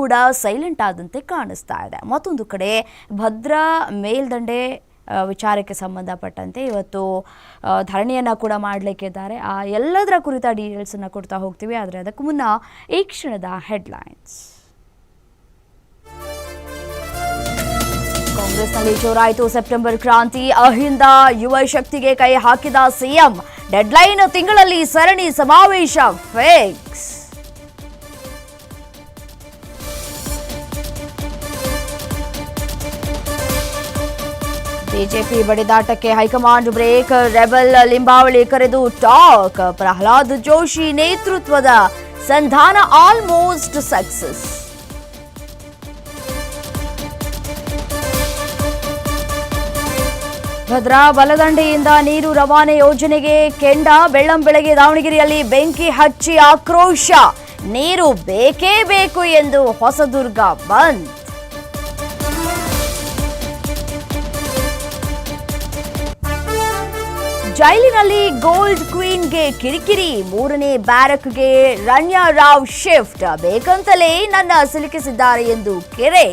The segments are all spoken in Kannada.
ಕೂಡ ಸೈಲೆಂಟ್ ಆದಂತೆ ಕಾಣಿಸ್ತಾ ಇದೆ. ಮತ್ತೊಂದು ಕಡೆ ಭದ್ರಾ ಮೇಲ್ದಂಡೆ ವಿಚಾರಕ್ಕೆ ಸಂಬಂಧಪಟ್ಟಂತೆ ಇವತ್ತು ಧರಣಿಯನ್ನು ಕೂಡ ಮಾಡಲಿಕ್ಕಿದ್ದಾರೆ ಆ, ಎಲ್ಲದರ ಕುರಿತ ಡೀಟೇಲ್ಸನ್ನು ಕೊಡ್ತಾ ಹೋಗ್ತೀವಿ. ಆದರೆ ಅದಕ್ಕೂ ಮುನ್ನ ಈ ಕ್ಷಣದ ಹೆಡ್ಲೈನ್ಸ್ ಕಾಂಗ್ರೆಸ್ನಲ್ಲಿ ಜೋರಾಯಿತು. ಸೆಪ್ಟೆಂಬರ್ ಕ್ರಾಂತಿ ಅಹಿಂದ ಯುವ ಶಕ್ತಿಗೆ ಕೈ ಹಾಕಿದ ಸಿಎಂ. ಡೆಡ್ಲೈನ್ ತಿಂಗಳಲ್ಲಿ ಸರಣಿ ಸಮಾವೇಶ. Fix BJP ಬಡಿದಾಟಕ್ಕೆ high command break, rebel, Limbavali ಕರೆದು ಟಾಕ್, ಪ್ರಹ್ಲಾದ್ ಜೋಶಿ ನೇತೃತ್ವದ ಸಂಧಾನ ಆಲ್ಮೋಸ್ಟ್ ಸಕ್ಸಸ್. ಭದ್ರಾ ಬಲದಂಡೆಯಿಂದ ನೀರು ರವಾನೆ ಯೋಜನೆಗೆ ಕೆಂಡ, ಬೆಳ್ಳಂ ಬೆಳಗ್ಗೆ ದಾವಣಗೆರೆಯಲ್ಲಿ ಬೆಂಕಿ ಹಚ್ಚಿ ಆಕ್ರೋಶ. ನೀರು ಬೇಕೇ ಬೇಕು ಎಂದು ಹೊಸದುರ್ಗ ಬಂದ್. ಜೈಲಿನಲ್ಲಿ ಗೋಲ್ಡ್ ಕ್ವೀನ್ಗೆ ಕಿರಿಕಿರಿ, ಮೂರನೇ ಬ್ಯಾರಕ್ಗೆ ರಣ್ಯಾ ರಾವ್ ಶಿಫ್ಟ್ ಬೇಕಂತಲೇ ನನ್ನ ಸಿಲುಕಿಸಿದ್ದಾರೆ ಎಂದು ಕೆರೆ.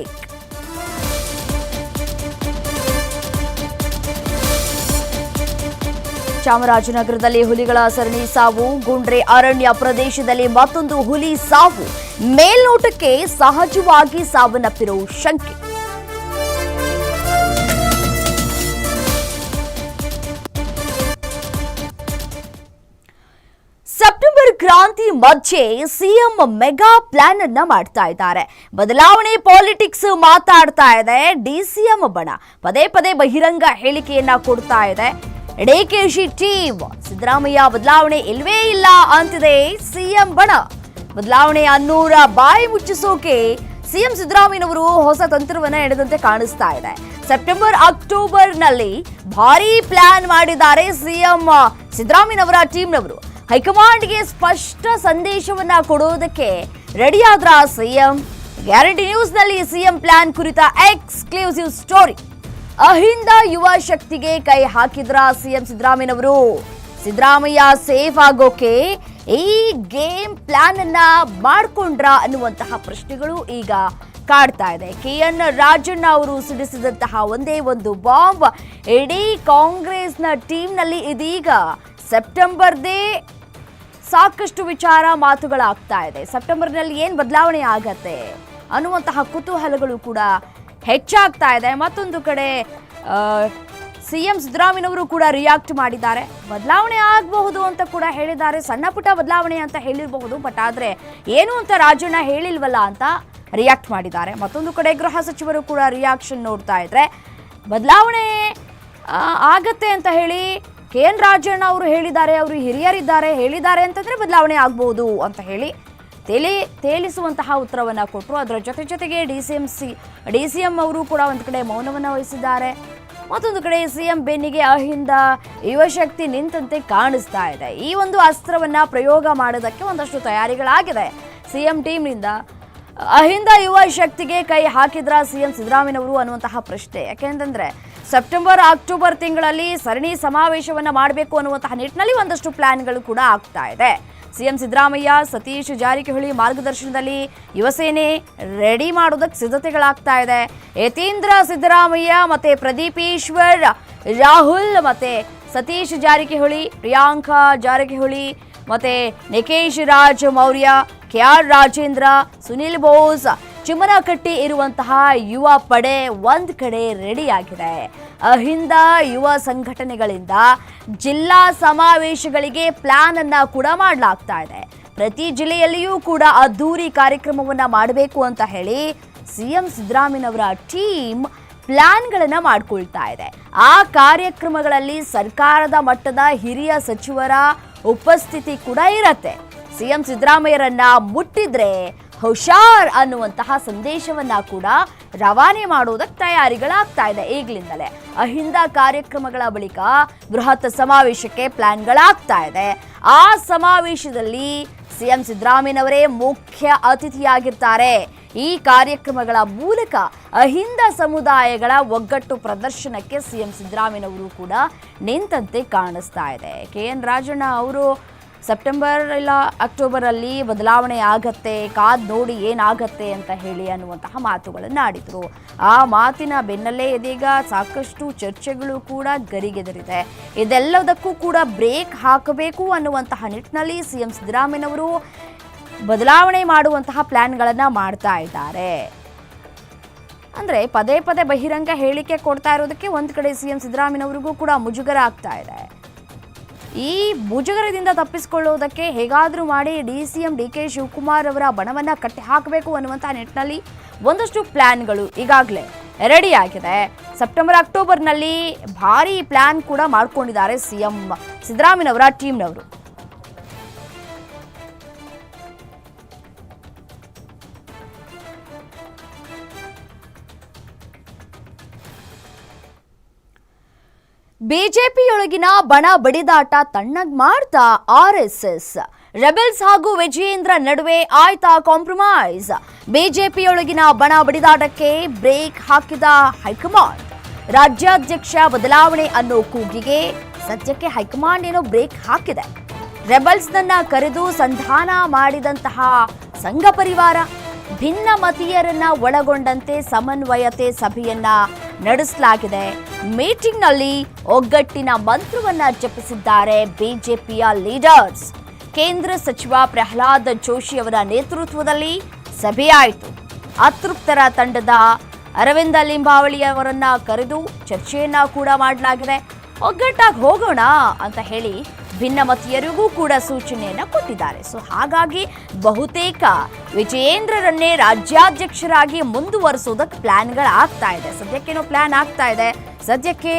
ಚಾಮರಾಜನಗರದಲ್ಲಿ ಹುಲಿಗಳ ಸರಣಿ ಸಾವು, ಗುಂಡ್ರೆ ಅರಣ್ಯ ಪ್ರದೇಶದಲ್ಲಿ ಮತ್ತೊಂದು ಹುಲಿ ಸಾವು. ಮೇಲ್ನೋಟಕ್ಕೆ ಸಹಜವಾಗಿ ಸಾವನ್ನಪ್ಪಿರೋ ಶಂಕೆ. ಕ್ರಾಂತಿ ಮಧ್ಯೆ ಸಿಎಂ ಮೆಗಾ ಪ್ಲಾನ್ ಅನ್ನ ಮಾಡ್ತಾ ಇದ್ದಾರೆ. ಬದಲಾವಣೆ ಪಾಲಿಟಿಕ್ಸ್ ಮಾತಾಡ್ತಾ ಇದೆ. ಡಿಸಿಎಂ ಬಣ ಪದೇ ಪದೇ ಬಹಿರಂಗ ಹೇಳಿಕೆಯನ್ನ ಕೊಡ್ತಾ ಇದೆ. ಡಿಕೆಶಿ ಟೀಮ್, ಸಿದ್ದರಾಮಯ್ಯ ಬದಲಾವಣೆ ಇಲ್ವೇ ಇಲ್ಲ ಅಂತಿದೆ ಸಿಎಂ ಬಣ. ಬದಲಾವಣೆ ಅನ್ನೂರ ಬಾಯಿ ಮುಚ್ಚಿಸೋಕೆ ಸಿಎಂ ಸಿದ್ದರಾಮಯ್ಯನವರು ಹೊಸ ತಂತ್ರವನ್ನ ಎಳೆದಂತೆ ಕಾಣಿಸ್ತಾ ಇದೆ. ಸೆಪ್ಟೆಂಬರ್ ಅಕ್ಟೋಬರ್ನಲ್ಲಿ ಭಾರಿ ಪ್ಲಾನ್ ಮಾಡಿದ್ದಾರೆ ಸಿಎಂ ಸಿದ್ದರಾಮಯ್ಯನವರ ಟೀಮ್ನವರು. ಹೈಕಮಾಂಡ್ಗೆ ಸ್ಪಷ್ಟ ಸಂದೇಶವನ್ನ ಕೊಡೋದಕ್ಕೆ ರೆಡಿಯಾದ್ರ ಸಿಎಂ? ಗ್ಯಾರಂಟಿ ನ್ಯೂಸ್ನಲ್ಲಿ ಸಿಎಂ ಪ್ಲಾನ್ ಕುರಿತ ಎಕ್ಸ್ಕ್ಲೂಸಿವ್ ಸ್ಟೋರಿ. ಅಹಿಂದ ಯುವ ಶಕ್ತಿಗೆ ಕೈ ಹಾಕಿದ್ರ ಸಿಎಂ ಸಿದ್ದರಾಮಯ್ಯನವರು ಸಿದ್ದರಾಮಯ್ಯ ಸೇಫ್ ಆಗೋಕೆ ಈ ಗೇಮ್ ಪ್ಲಾನ್ ಅನ್ನ ಮಾಡ್ಕೊಂಡ್ರ ಅನ್ನುವಂತಹ ಪ್ರಶ್ನೆಗಳು ಈಗ ಕಾಡ್ತಾ ಇದೆ. ಕೆ ಎನ್ ರಾಜಣ್ಣ ಅವರು ಸಿಡಿಸಿದಂತಹ ಒಂದೇ ಒಂದು ಬಾಂಬ್ ಇಡೀ ಕಾಂಗ್ರೆಸ್ನ ಟೀಮ್ನಲ್ಲಿ ಇದೀಗ ಸೆಪ್ಟೆಂಬರ್ದೇ ಸಾಕಷ್ಟು ವಿಚಾರ ಮಾತುಗಳಾಗ್ತಾ ಇದೆ. ಸೆಪ್ಟೆಂಬರ್ನಲ್ಲಿ ಏನು ಬದಲಾವಣೆ ಆಗತ್ತೆ? ಅನ್ನುವಂತಹ ಕುತೂಹಲಗಳು ಕೂಡ ಹೆಚ್ಚಾಗ್ತಾ ಇದೆ. ಮತ್ತೊಂದು ಕಡೆ ಸಿ ಎಂ ಸಿದ್ದರಾಮಯ್ಯನವರು ಕೂಡ ರಿಯಾಕ್ಟ್ ಮಾಡಿದ್ದಾರೆ. ಬದಲಾವಣೆ ಆಗಬಹುದು ಅಂತ ಕೂಡ ಹೇಳಿದ್ದಾರೆ. ಸಣ್ಣ ಪುಟ್ಟ ಬದಲಾವಣೆ ಅಂತ ಹೇಳಿರಬಹುದು ಬಟ್ ಆದರೆ ಏನು ಅಂತ ರಾಜಣ್ಣ ಹೇಳಿಲ್ವಲ್ಲ ಅಂತ ರಿಯಾಕ್ಟ್ ಮಾಡಿದ್ದಾರೆ. ಮತ್ತೊಂದು ಕಡೆ ಗೃಹ ಸಚಿವರು ಕೂಡ ರಿಯಾಕ್ಷನ್ ನೋಡ್ತಾ ಇದ್ರೆ, ಬದಲಾವಣೆ ಆಗತ್ತೆ ಅಂತ ಹೇಳಿ ಕೆ ಎನ್ ರಾಜಣ್ಣ ಅವರು ಹೇಳಿದ್ದಾರೆ, ಅವರು ಹಿರಿಯರಿದ್ದಾರೆ, ಹೇಳಿದ್ದಾರೆ ಅಂತಂದ್ರೆ ಬದಲಾವಣೆ ಆಗಬಹುದು ಅಂತ ಹೇಳಿ ತೇಲಿ, ತೇಲಿಸುವಂತಹ ಉತ್ತರವನ್ನ ಕೊಟ್ಟರು ಅದರ ಜೊತೆ ಜೊತೆಗೆ D C M C, D C M ಅವರು ಕೂಡ ಒಂದು ಕಡೆ ಮೌನವನ್ನು ವಹಿಸಿದ್ದಾರೆ. ಮತ್ತೊಂದು ಕಡೆ ಸಿ ಎಂ ಬೆನ್ನಿಗೆ ಅಹಿಂದ ಯುವಶಕ್ತಿ ನಿಂತಂತೆ ಕಾಣಿಸ್ತಾ ಇದೆ. ಈ ಒಂದು ಅಸ್ತ್ರವನ್ನ ಪ್ರಯೋಗ ಮಾಡೋದಕ್ಕೆ ಒಂದಷ್ಟು ತಯಾರಿಗಳಾಗಿದೆ. ಸಿ ಎಂ ಟೀಮ್ನಿಂದ ಅಹಿಂದ ಯುವ ಶಕ್ತಿಗೆ ಕೈ ಹಾಕಿದ್ರ ಸಿಎಂ ಸಿದ್ದರಾಮಯ್ಯನವರು ಅನ್ನುವಂತಹ ಪ್ರಶ್ನೆ. ಯಾಕೆಂತಂದ್ರೆ ಸೆಪ್ಟೆಂಬರ್, ಅಕ್ಟೋಬರ್ ತಿಂಗಳಲ್ಲಿ ಸರಣಿ ಸಮಾವೇಶವನ್ನ ಮಾಡಬೇಕು ಅನ್ನುವಂತಹ ನಿಟ್ಟಿನಲ್ಲಿ ಒಂದಷ್ಟು ಪ್ಲಾನ್ಗಳು ಕೂಡ ಆಗ್ತಾ ಇದೆ. ಸಿಎಂ ಸಿದ್ದರಾಮಯ್ಯ, ಸತೀಶ್ ಜಾರಕಿಹೊಳಿ ಮಾರ್ಗದರ್ಶನದಲ್ಲಿ ಯುವಸೇನೆ ರೆಡಿ ಮಾಡೋದಕ್ಕೆ ಸಿದ್ಧತೆಗಳಾಗ್ತಾ ಇದೆ. ಯತೀಂದ್ರ ಸಿದ್ದರಾಮಯ್ಯ ಮತ್ತೆ ಪ್ರದೀಪ್ ಈಶ್ವರ್, ರಾಹುಲ್ ಮತ್ತೆ ಸತೀಶ್ ಜಾರಕಿಹೊಳಿ, ಪ್ರಿಯಾಂಕಾ ಜಾರಕಿಹೊಳಿ ಮತ್ತೆ ನಿಕೇಶ್ ರಾಜ್ ಮೌರ್ಯ ಕೆ ಆರ್ ರಾಜೇಂದ್ರ, ಸುನಿಲ್ ಬೋಸ್, ಚಿಮನಕಟ್ಟಿ ಇರುವಂತಹ ಯುವ ಪಡೆ ಒಂದು ಕಡೆ ರೆಡಿಯಾಗಿದೆ. ಅಹಿಂದ ಯುವ ಸಂಘಟನೆಗಳಿಂದ ಜಿಲ್ಲಾ ಸಮಾವೇಶಗಳಿಗೆ ಪ್ಲಾನ್ ಅನ್ನ ಕೂಡ ಮಾಡಲಾಗ್ತಾ ಇದೆ. ಪ್ರತಿ ಜಿಲ್ಲೆಯಲ್ಲಿಯೂ ಕೂಡ ಅದ್ದೂರಿ ಕಾರ್ಯಕ್ರಮವನ್ನ ಮಾಡಬೇಕು ಅಂತ ಹೇಳಿ ಸಿಎಂ ಸಿದ್ದರಾಮಯ್ಯನವರ ಟೀಮ್ ಪ್ಲಾನ್ಗಳನ್ನು ಮಾಡ್ಕೊಳ್ತಾ ಇದೆ. ಆ ಕಾರ್ಯಕ್ರಮಗಳಲ್ಲಿ ಸರ್ಕಾರದ ಮಟ್ಟದ ಹಿರಿಯ ಸಚಿವರ ಉಪಸ್ಥಿತಿ ಕೂಡ ಇರತ್ತೆ. ಸಿಎಂ ಸಿದ್ದರಾಮಯ್ಯರನ್ನ ಮುಟ್ಟಿದ್ರೆ ಹುಷಾರ್ ಅನ್ನುವಂತಹ ಸಂದೇಶವನ್ನ ಕೂಡ ರವಾನೆ ಮಾಡುವುದಕ್ಕೆ ತಯಾರಿಗಳಾಗ್ತಾ ಇದೆ ಈಗಲಿಂದಲೇ. ಅಹಿಂದ ಕಾರ್ಯಕ್ರಮಗಳ ಬಳಿಕ ಬೃಹತ್ ಸಮಾವೇಶಕ್ಕೆ ಪ್ಲಾನ್ಗಳಾಗ್ತಾ ಇದೆ. ಆ ಸಮಾವೇಶದಲ್ಲಿ ಸಿಎಂ ಸಿದ್ದರಾಮಯ್ಯನವರೇ ಮುಖ್ಯ ಅತಿಥಿಯಾಗಿರ್ತಾರೆ. ಈ ಕಾರ್ಯಕ್ರಮಗಳ ಮೂಲಕ ಅಹಿಂದ ಸಮುದಾಯಗಳ ಒಗ್ಗಟ್ಟು ಪ್ರದರ್ಶನಕ್ಕೆ ಸಿಎಂ ಸಿದ್ದರಾಮಯ್ಯನವರು ಕೂಡ ನಿಂತಂತೆ ಕಾಣಿಸ್ತಾ ಇದೆ. ಕೆ. ಎನ್. ರಾಜಣ್ಣ ಅವರು ಸೆಪ್ಟೆಂಬರ್ ಇಲ್ಲ ಅಕ್ಟೋಬರಲ್ಲಿ ಬದಲಾವಣೆ ಆಗತ್ತೆ, ಕಾದ್ ನೋಡಿ ಏನಾಗತ್ತೆ ಅಂತ ಹೇಳಿ ಅನ್ನುವಂತಹ ಮಾತುಗಳನ್ನು ಆಡಿದರು. ಆ ಮಾತಿನ ಬೆನ್ನಲ್ಲೇ ಇದೀಗ ಸಾಕಷ್ಟು ಚರ್ಚೆಗಳು ಕೂಡ ಗರಿಗೆದರಿದೆ. ಇದೆಲ್ಲದಕ್ಕೂ ಕೂಡ ಬ್ರೇಕ್ ಹಾಕಬೇಕು ಅನ್ನುವಂತಹ ನಿಟ್ಟಿನಲ್ಲಿ ಸಿ ಎಂ ಸಿದ್ದರಾಮಯ್ಯನವರು ಬದಲಾವಣೆ ಮಾಡುವಂತಹ ಪ್ಲ್ಯಾನ್ಗಳನ್ನು ಮಾಡ್ತಾ ಇದ್ದಾರೆ. ಅಂದ್ರೆ ಪದೇ ಪದೇ ಬಹಿರಂಗ ಹೇಳಿಕೆ ಕೊಡ್ತಾ ಇರೋದಕ್ಕೆ ಒಂದು ಕಡೆ ಸಿಎಂ ಸಿದ್ದರಾಮಯ್ಯನವರಿಗೂ ಕೂಡ ಮುಜುಗರ ಆಗ್ತಾ ಇದೆ. ಈ ಮುಜುಗರದಿಂದ ತಪ್ಪಿಸಿಕೊಳ್ಳುವುದಕ್ಕೆ ಹೇಗಾದರೂ ಮಾಡಿ D C M D K Shivakumar ಅವರ ಬಣವನ್ನ ಕಟ್ಟಿ ಹಾಕಬೇಕು ಅನ್ನುವಂಥ ನಿಟ್ಟಿನಲ್ಲಿ ಒಂದಷ್ಟು ಪ್ಲಾನ್ಗಳು ಈಗಾಗಲೇ ರೆಡಿ ಆಗಿದೆ ಸೆಪ್ಟೆಂಬರ್, ಅಕ್ಟೋಬರ್ನಲ್ಲಿ ಭಾರಿ ಪ್ಲಾನ್ ಕೂಡ ಮಾಡ್ಕೊಂಡಿದ್ದಾರೆ ಸಿಎಂ ಸಿದ್ದರಾಮಯ್ಯನವರ ಟೀಮ್ನವರು. ಬಿಜೆಪಿಯೊಳಗಿನ ಬಣ ಬಡಿದಾಟ ತಣ್ಣಗ್ ಮಾಡ್ತಾ ಆರ್ ಎಸ್ ಎಸ್. ರೆಬೆಲ್ಸ್ ಹಾಗೂ ವಿಜಯೇಂದ್ರ ನಡುವೆ ಆಯ್ತಾ ಕಾಂಪ್ರಮೈಸ್. ಬಿಜೆಪಿಯೊಳಗಿನ ಬಣ ಬಡಿದಾಟಕ್ಕೆ ಬ್ರೇಕ್ ಹಾಕಿದ ಹೈಕಮಾಂಡ್. ರಾಜ್ಯಾಧ್ಯಕ್ಷ ಬದಲಾವಣೆ ಅನ್ನೋ ಕೂಗಿಗೆ ಸದ್ಯಕ್ಕೆ ಹೈಕಮಾಂಡ್ ಏನೋ ಬ್ರೇಕ್ ಹಾಕಿದೆ. ರೆಬಲ್ಸ್ನನ್ನ ಕರೆದು ಸಂಧಾನ ಮಾಡಿದಂತಹ ಸಂಘ ಪರಿವಾರ ಭಿನ್ನಮತೀಯರನ್ನ ಒಳಗೊಂಡಂತೆ ಸಮನ್ವಯತೆ ಸಭೆಯನ್ನ ನಡೆಸಲಾಗಿದೆ. ಮೀಟಿಂಗ್ನಲ್ಲಿ ಒಗ್ಗಟ್ಟಿನ ಮಂತ್ರವನ್ನ ಜಪಿಸಿದ್ದಾರೆ ಬಿಜೆಪಿಯ ಲೀಡರ್ಸ್. ಕೇಂದ್ರ ಸಚಿವ ಪ್ರಹ್ಲಾದ್ ಜೋಶಿ ಅವರ ನೇತೃತ್ವದಲ್ಲಿ ಸಭೆಯಾಯಿತು ಅತೃಪ್ತರ ತಂಡದ ಅರವಿಂದ ಲಿಂಬಾವಳಿ ಅವರನ್ನ ಕರೆದು ಚರ್ಚೆಯನ್ನ ಕೂಡ ಮಾಡಲಾಗಿದೆ. ಒಗ್ಗಟ್ಟಾಗಿ ಹೋಗೋಣ ಅಂತ ಹೇಳಿ ಭಿನ್ನಮತೀಯರಿಗೂ ಕೂಡ ಸೂಚನೆಯನ್ನು ಕೊಟ್ಟಿದ್ದಾರೆ. ಸೊ ಹಾಗಾಗಿ ಬಹುತೇಕ ವಿಜಯೇಂದ್ರರನ್ನೇ ರಾಜ್ಯಾಧ್ಯಕ್ಷರಾಗಿ ಮುಂದುವರಿಸೋದಕ್ಕೆ ಪ್ಲ್ಯಾನ್ಗಳು ಆಗ್ತಾ ಇದೆ. ಸದ್ಯಕ್ಕೇನೋ ಪ್ಲ್ಯಾನ್ ಆಗ್ತಾ ಇದೆ. ಸದ್ಯಕ್ಕೆ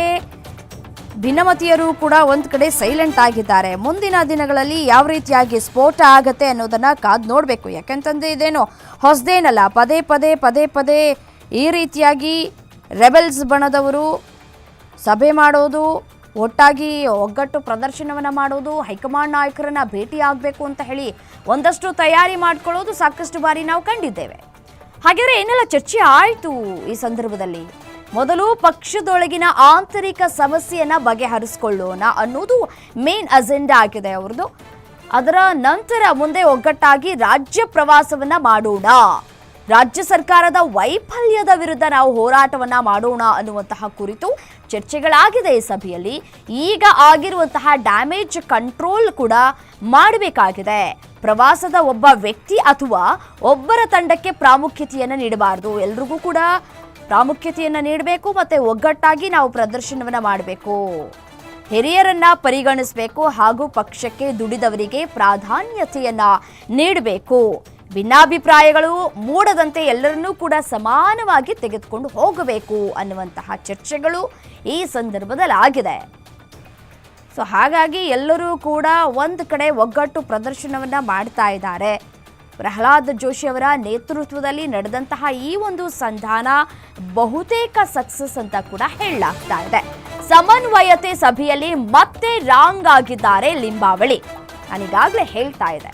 ಭಿನ್ನಮತೀಯರು ಕೂಡ ಒಂದು ಕಡೆ ಸೈಲೆಂಟ್ ಆಗಿದ್ದಾರೆ. ಮುಂದಿನ ದಿನಗಳಲ್ಲಿ ಯಾವ ರೀತಿಯಾಗಿ ಸ್ಫೋಟ ಆಗುತ್ತೆ ಅನ್ನೋದನ್ನು ಕಾದು ನೋಡಬೇಕು. ಯಾಕೆಂತಂದರೆ ಇದೇನು ಹೊಸದೇನಲ್ಲ, ಪದೇ ಪದೇ ಪದೇ ಪದೇ ಈ ರೀತಿಯಾಗಿ ರೆಬೆಲ್ಸ್ ಬಣದವರು ಸಭೆ ಮಾಡೋದು ಒಟ್ಟಾಗಿ ಒಗ್ಗಟ್ಟು ಪ್ರದರ್ಶನವನ್ನು ಮಾಡೋದು ಹೈಕಮಾಂಡ್ ನಾಯಕರನ್ನ ಭೇಟಿ ಆಗಬೇಕು ಅಂತ ಹೇಳಿ ಒಂದಷ್ಟು ತಯಾರಿ ಮಾಡ್ಕೊಳ್ಳೋದು ಸಾಕಷ್ಟು ಬಾರಿ ನಾವು ಕಂಡಿದ್ದೇವೆ. ಹಾಗಾದ್ರೆ ಏನೆಲ್ಲ ಚರ್ಚೆ ಆಯಿತು ಈ ಸಂದರ್ಭದಲ್ಲಿ? ಮೊದಲು ಪಕ್ಷದೊಳಗಿನ ಆಂತರಿಕ ಸಮಸ್ಯೆಯನ್ನು ಬಗೆಹರಿಸಿಕೊಳ್ಳೋಣ ಅನ್ನೋದು ಮೇನ್ ಅಜೆಂಡಾ ಆಗಿದೆ ಅವ್ರದ್ದು. ಅದರ ನಂತರ ಮುಂದೆ ಒಗ್ಗಟ್ಟಾಗಿ ರಾಜ್ಯ ಪ್ರವಾಸವನ್ನ ಮಾಡೋಣ. ರಾಜ್ಯ ಸರ್ಕಾರದ ವೈಫಲ್ಯದ ವಿರುದ್ಧ ನಾವು ಹೋರಾಟವನ್ನು ಮಾಡೋಣ ಅನ್ನುವಂತಹ ಕುರಿತು ಚರ್ಚೆಗಳಾಗಿದೆ ಈ ಸಭೆಯಲ್ಲಿ. ಈಗ ಆಗಿರುವಂತಹ ಡ್ಯಾಮೇಜ್ ಕಂಟ್ರೋಲ್ ಕೂಡ ಮಾಡಬೇಕಾಗಿದೆ. ಪ್ರವಾಸದ ಒಬ್ಬ ವ್ಯಕ್ತಿ ಅಥವಾ ಒಬ್ಬರ ತಂಡಕ್ಕೆ ಪ್ರಾಮುಖ್ಯತೆಯನ್ನು ನೀಡಬಾರದು. ಎಲ್ರಿಗೂ ಕೂಡ ಪ್ರಾಮುಖ್ಯತೆಯನ್ನು ನೀಡಬೇಕು ಮತ್ತೆ ಒಗ್ಗಟ್ಟಾಗಿ ನಾವು ಪ್ರದರ್ಶನವನ್ನು ಮಾಡಬೇಕು. ಹಿರಿಯರನ್ನ ಪರಿಗಣಿಸಬೇಕು ಹಾಗೂ ಪಕ್ಷಕ್ಕೆ ದುಡಿದವರಿಗೆ ಪ್ರಾಧಾನ್ಯತೆಯನ್ನ ನೀಡಬೇಕು. ಭಿನ್ನಾಭಿಪ್ರಾಯಗಳು ಮೂಡದಂತೆ ಎಲ್ಲರನ್ನೂ ಕೂಡ ಸಮಾನವಾಗಿ ತೆಗೆದುಕೊಂಡು ಹೋಗಬೇಕು ಅನ್ನುವಂತಹ ಚರ್ಚೆಗಳು ಈ ಸಂದರ್ಭದಲ್ಲಿ ಆಗಿದೆ ಸೊ ಹಾಗಾಗಿ ಎಲ್ಲರೂ ಕೂಡ ಒಂದು ಕಡೆ ಒಗ್ಗಟ್ಟು ಪ್ರದರ್ಶನವನ್ನು ಮಾಡ್ತಾ ಇದ್ದಾರೆ. ಪ್ರಹ್ಲಾದ್ ಜೋಶಿ ಅವರ ನೇತೃತ್ವದಲ್ಲಿ ನಡೆದಂತಹ ಈ ಒಂದು ಸಂಧಾನ ಬಹುತೇಕ ಸಕ್ಸಸ್ ಅಂತ ಕೂಡ ಹೇಳಲಾಗ್ತಾ ಇದೆ. ಸಮನ್ವಯತೆ ಸಭೆಯಲ್ಲಿ ಮತ್ತೆ ರಾಂಗ್ ಆಗಿದ್ದಾರೆ ಲಿಂಬಾವಳಿ. ನಾನೀಗಾಗಲೇ ಹೇಳ್ತಾ ಇದೆ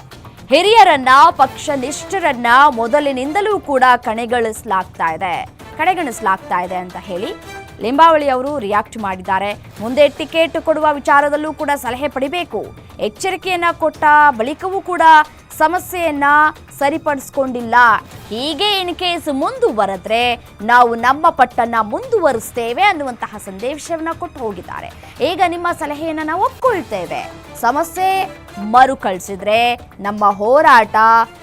ಹಿರಿಯರನ್ನ ಪಕ್ಷ ನಿಷ್ಠರನ್ನ ಮೊದಲಿನಿಂದಲೂ ಕೂಡ ಕಣೆಗಳಿಸಲಾಗ್ತಾ ಇದೆ. ಕಡೆಗಣಿಸಲಾಗ್ತಾ ಇದೆ ಅಂತ ಹೇಳಿ ಲಿಂಬಾವಳಿ ಅವರು ರಿಯಾಕ್ಟ್ ಮಾಡಿದ್ದಾರೆ. ಮುಂದೆ ಟಿಕೆಟ್ ಕೊಡುವ ವಿಚಾರದಲ್ಲೂ ಕೂಡ ಸಲಹೆ ಪಡಿಬೇಕು. ಎಚ್ಚರಿಕೆಯನ್ನ ಕೊಟ್ಟ ಬಳಿಕವೂ ಕೂಡ ಸಮಸ್ಯೆಯನ್ನ ಸರಿಪಡಿಸ್ಕೊಂಡಿಲ್ಲ. ಹೀಗೆ ಇನ್ ಕೇಸ್ ಮುಂದುವರೆದ್ರೆ ನಾವು ನಮ್ಮ ಪಟ್ಟನ್ನ ಮುಂದುವರಿಸ್ತೇವೆ ಅನ್ನುವಂತಹ ಸಂದೇಶವನ್ನ ಕೊಟ್ಟು ಹೋಗಿದ್ದಾರೆ. ಈಗ ನಿಮ್ಮ ಸಲಹೆಯನ್ನ ನಾವು ಒಪ್ಕೊಳ್ತೇವೆ. ಸಮಸ್ಯೆ ಮರುಕಳಿಸಿದ್ರೆ ನಮ್ಮ ಹೋರಾಟ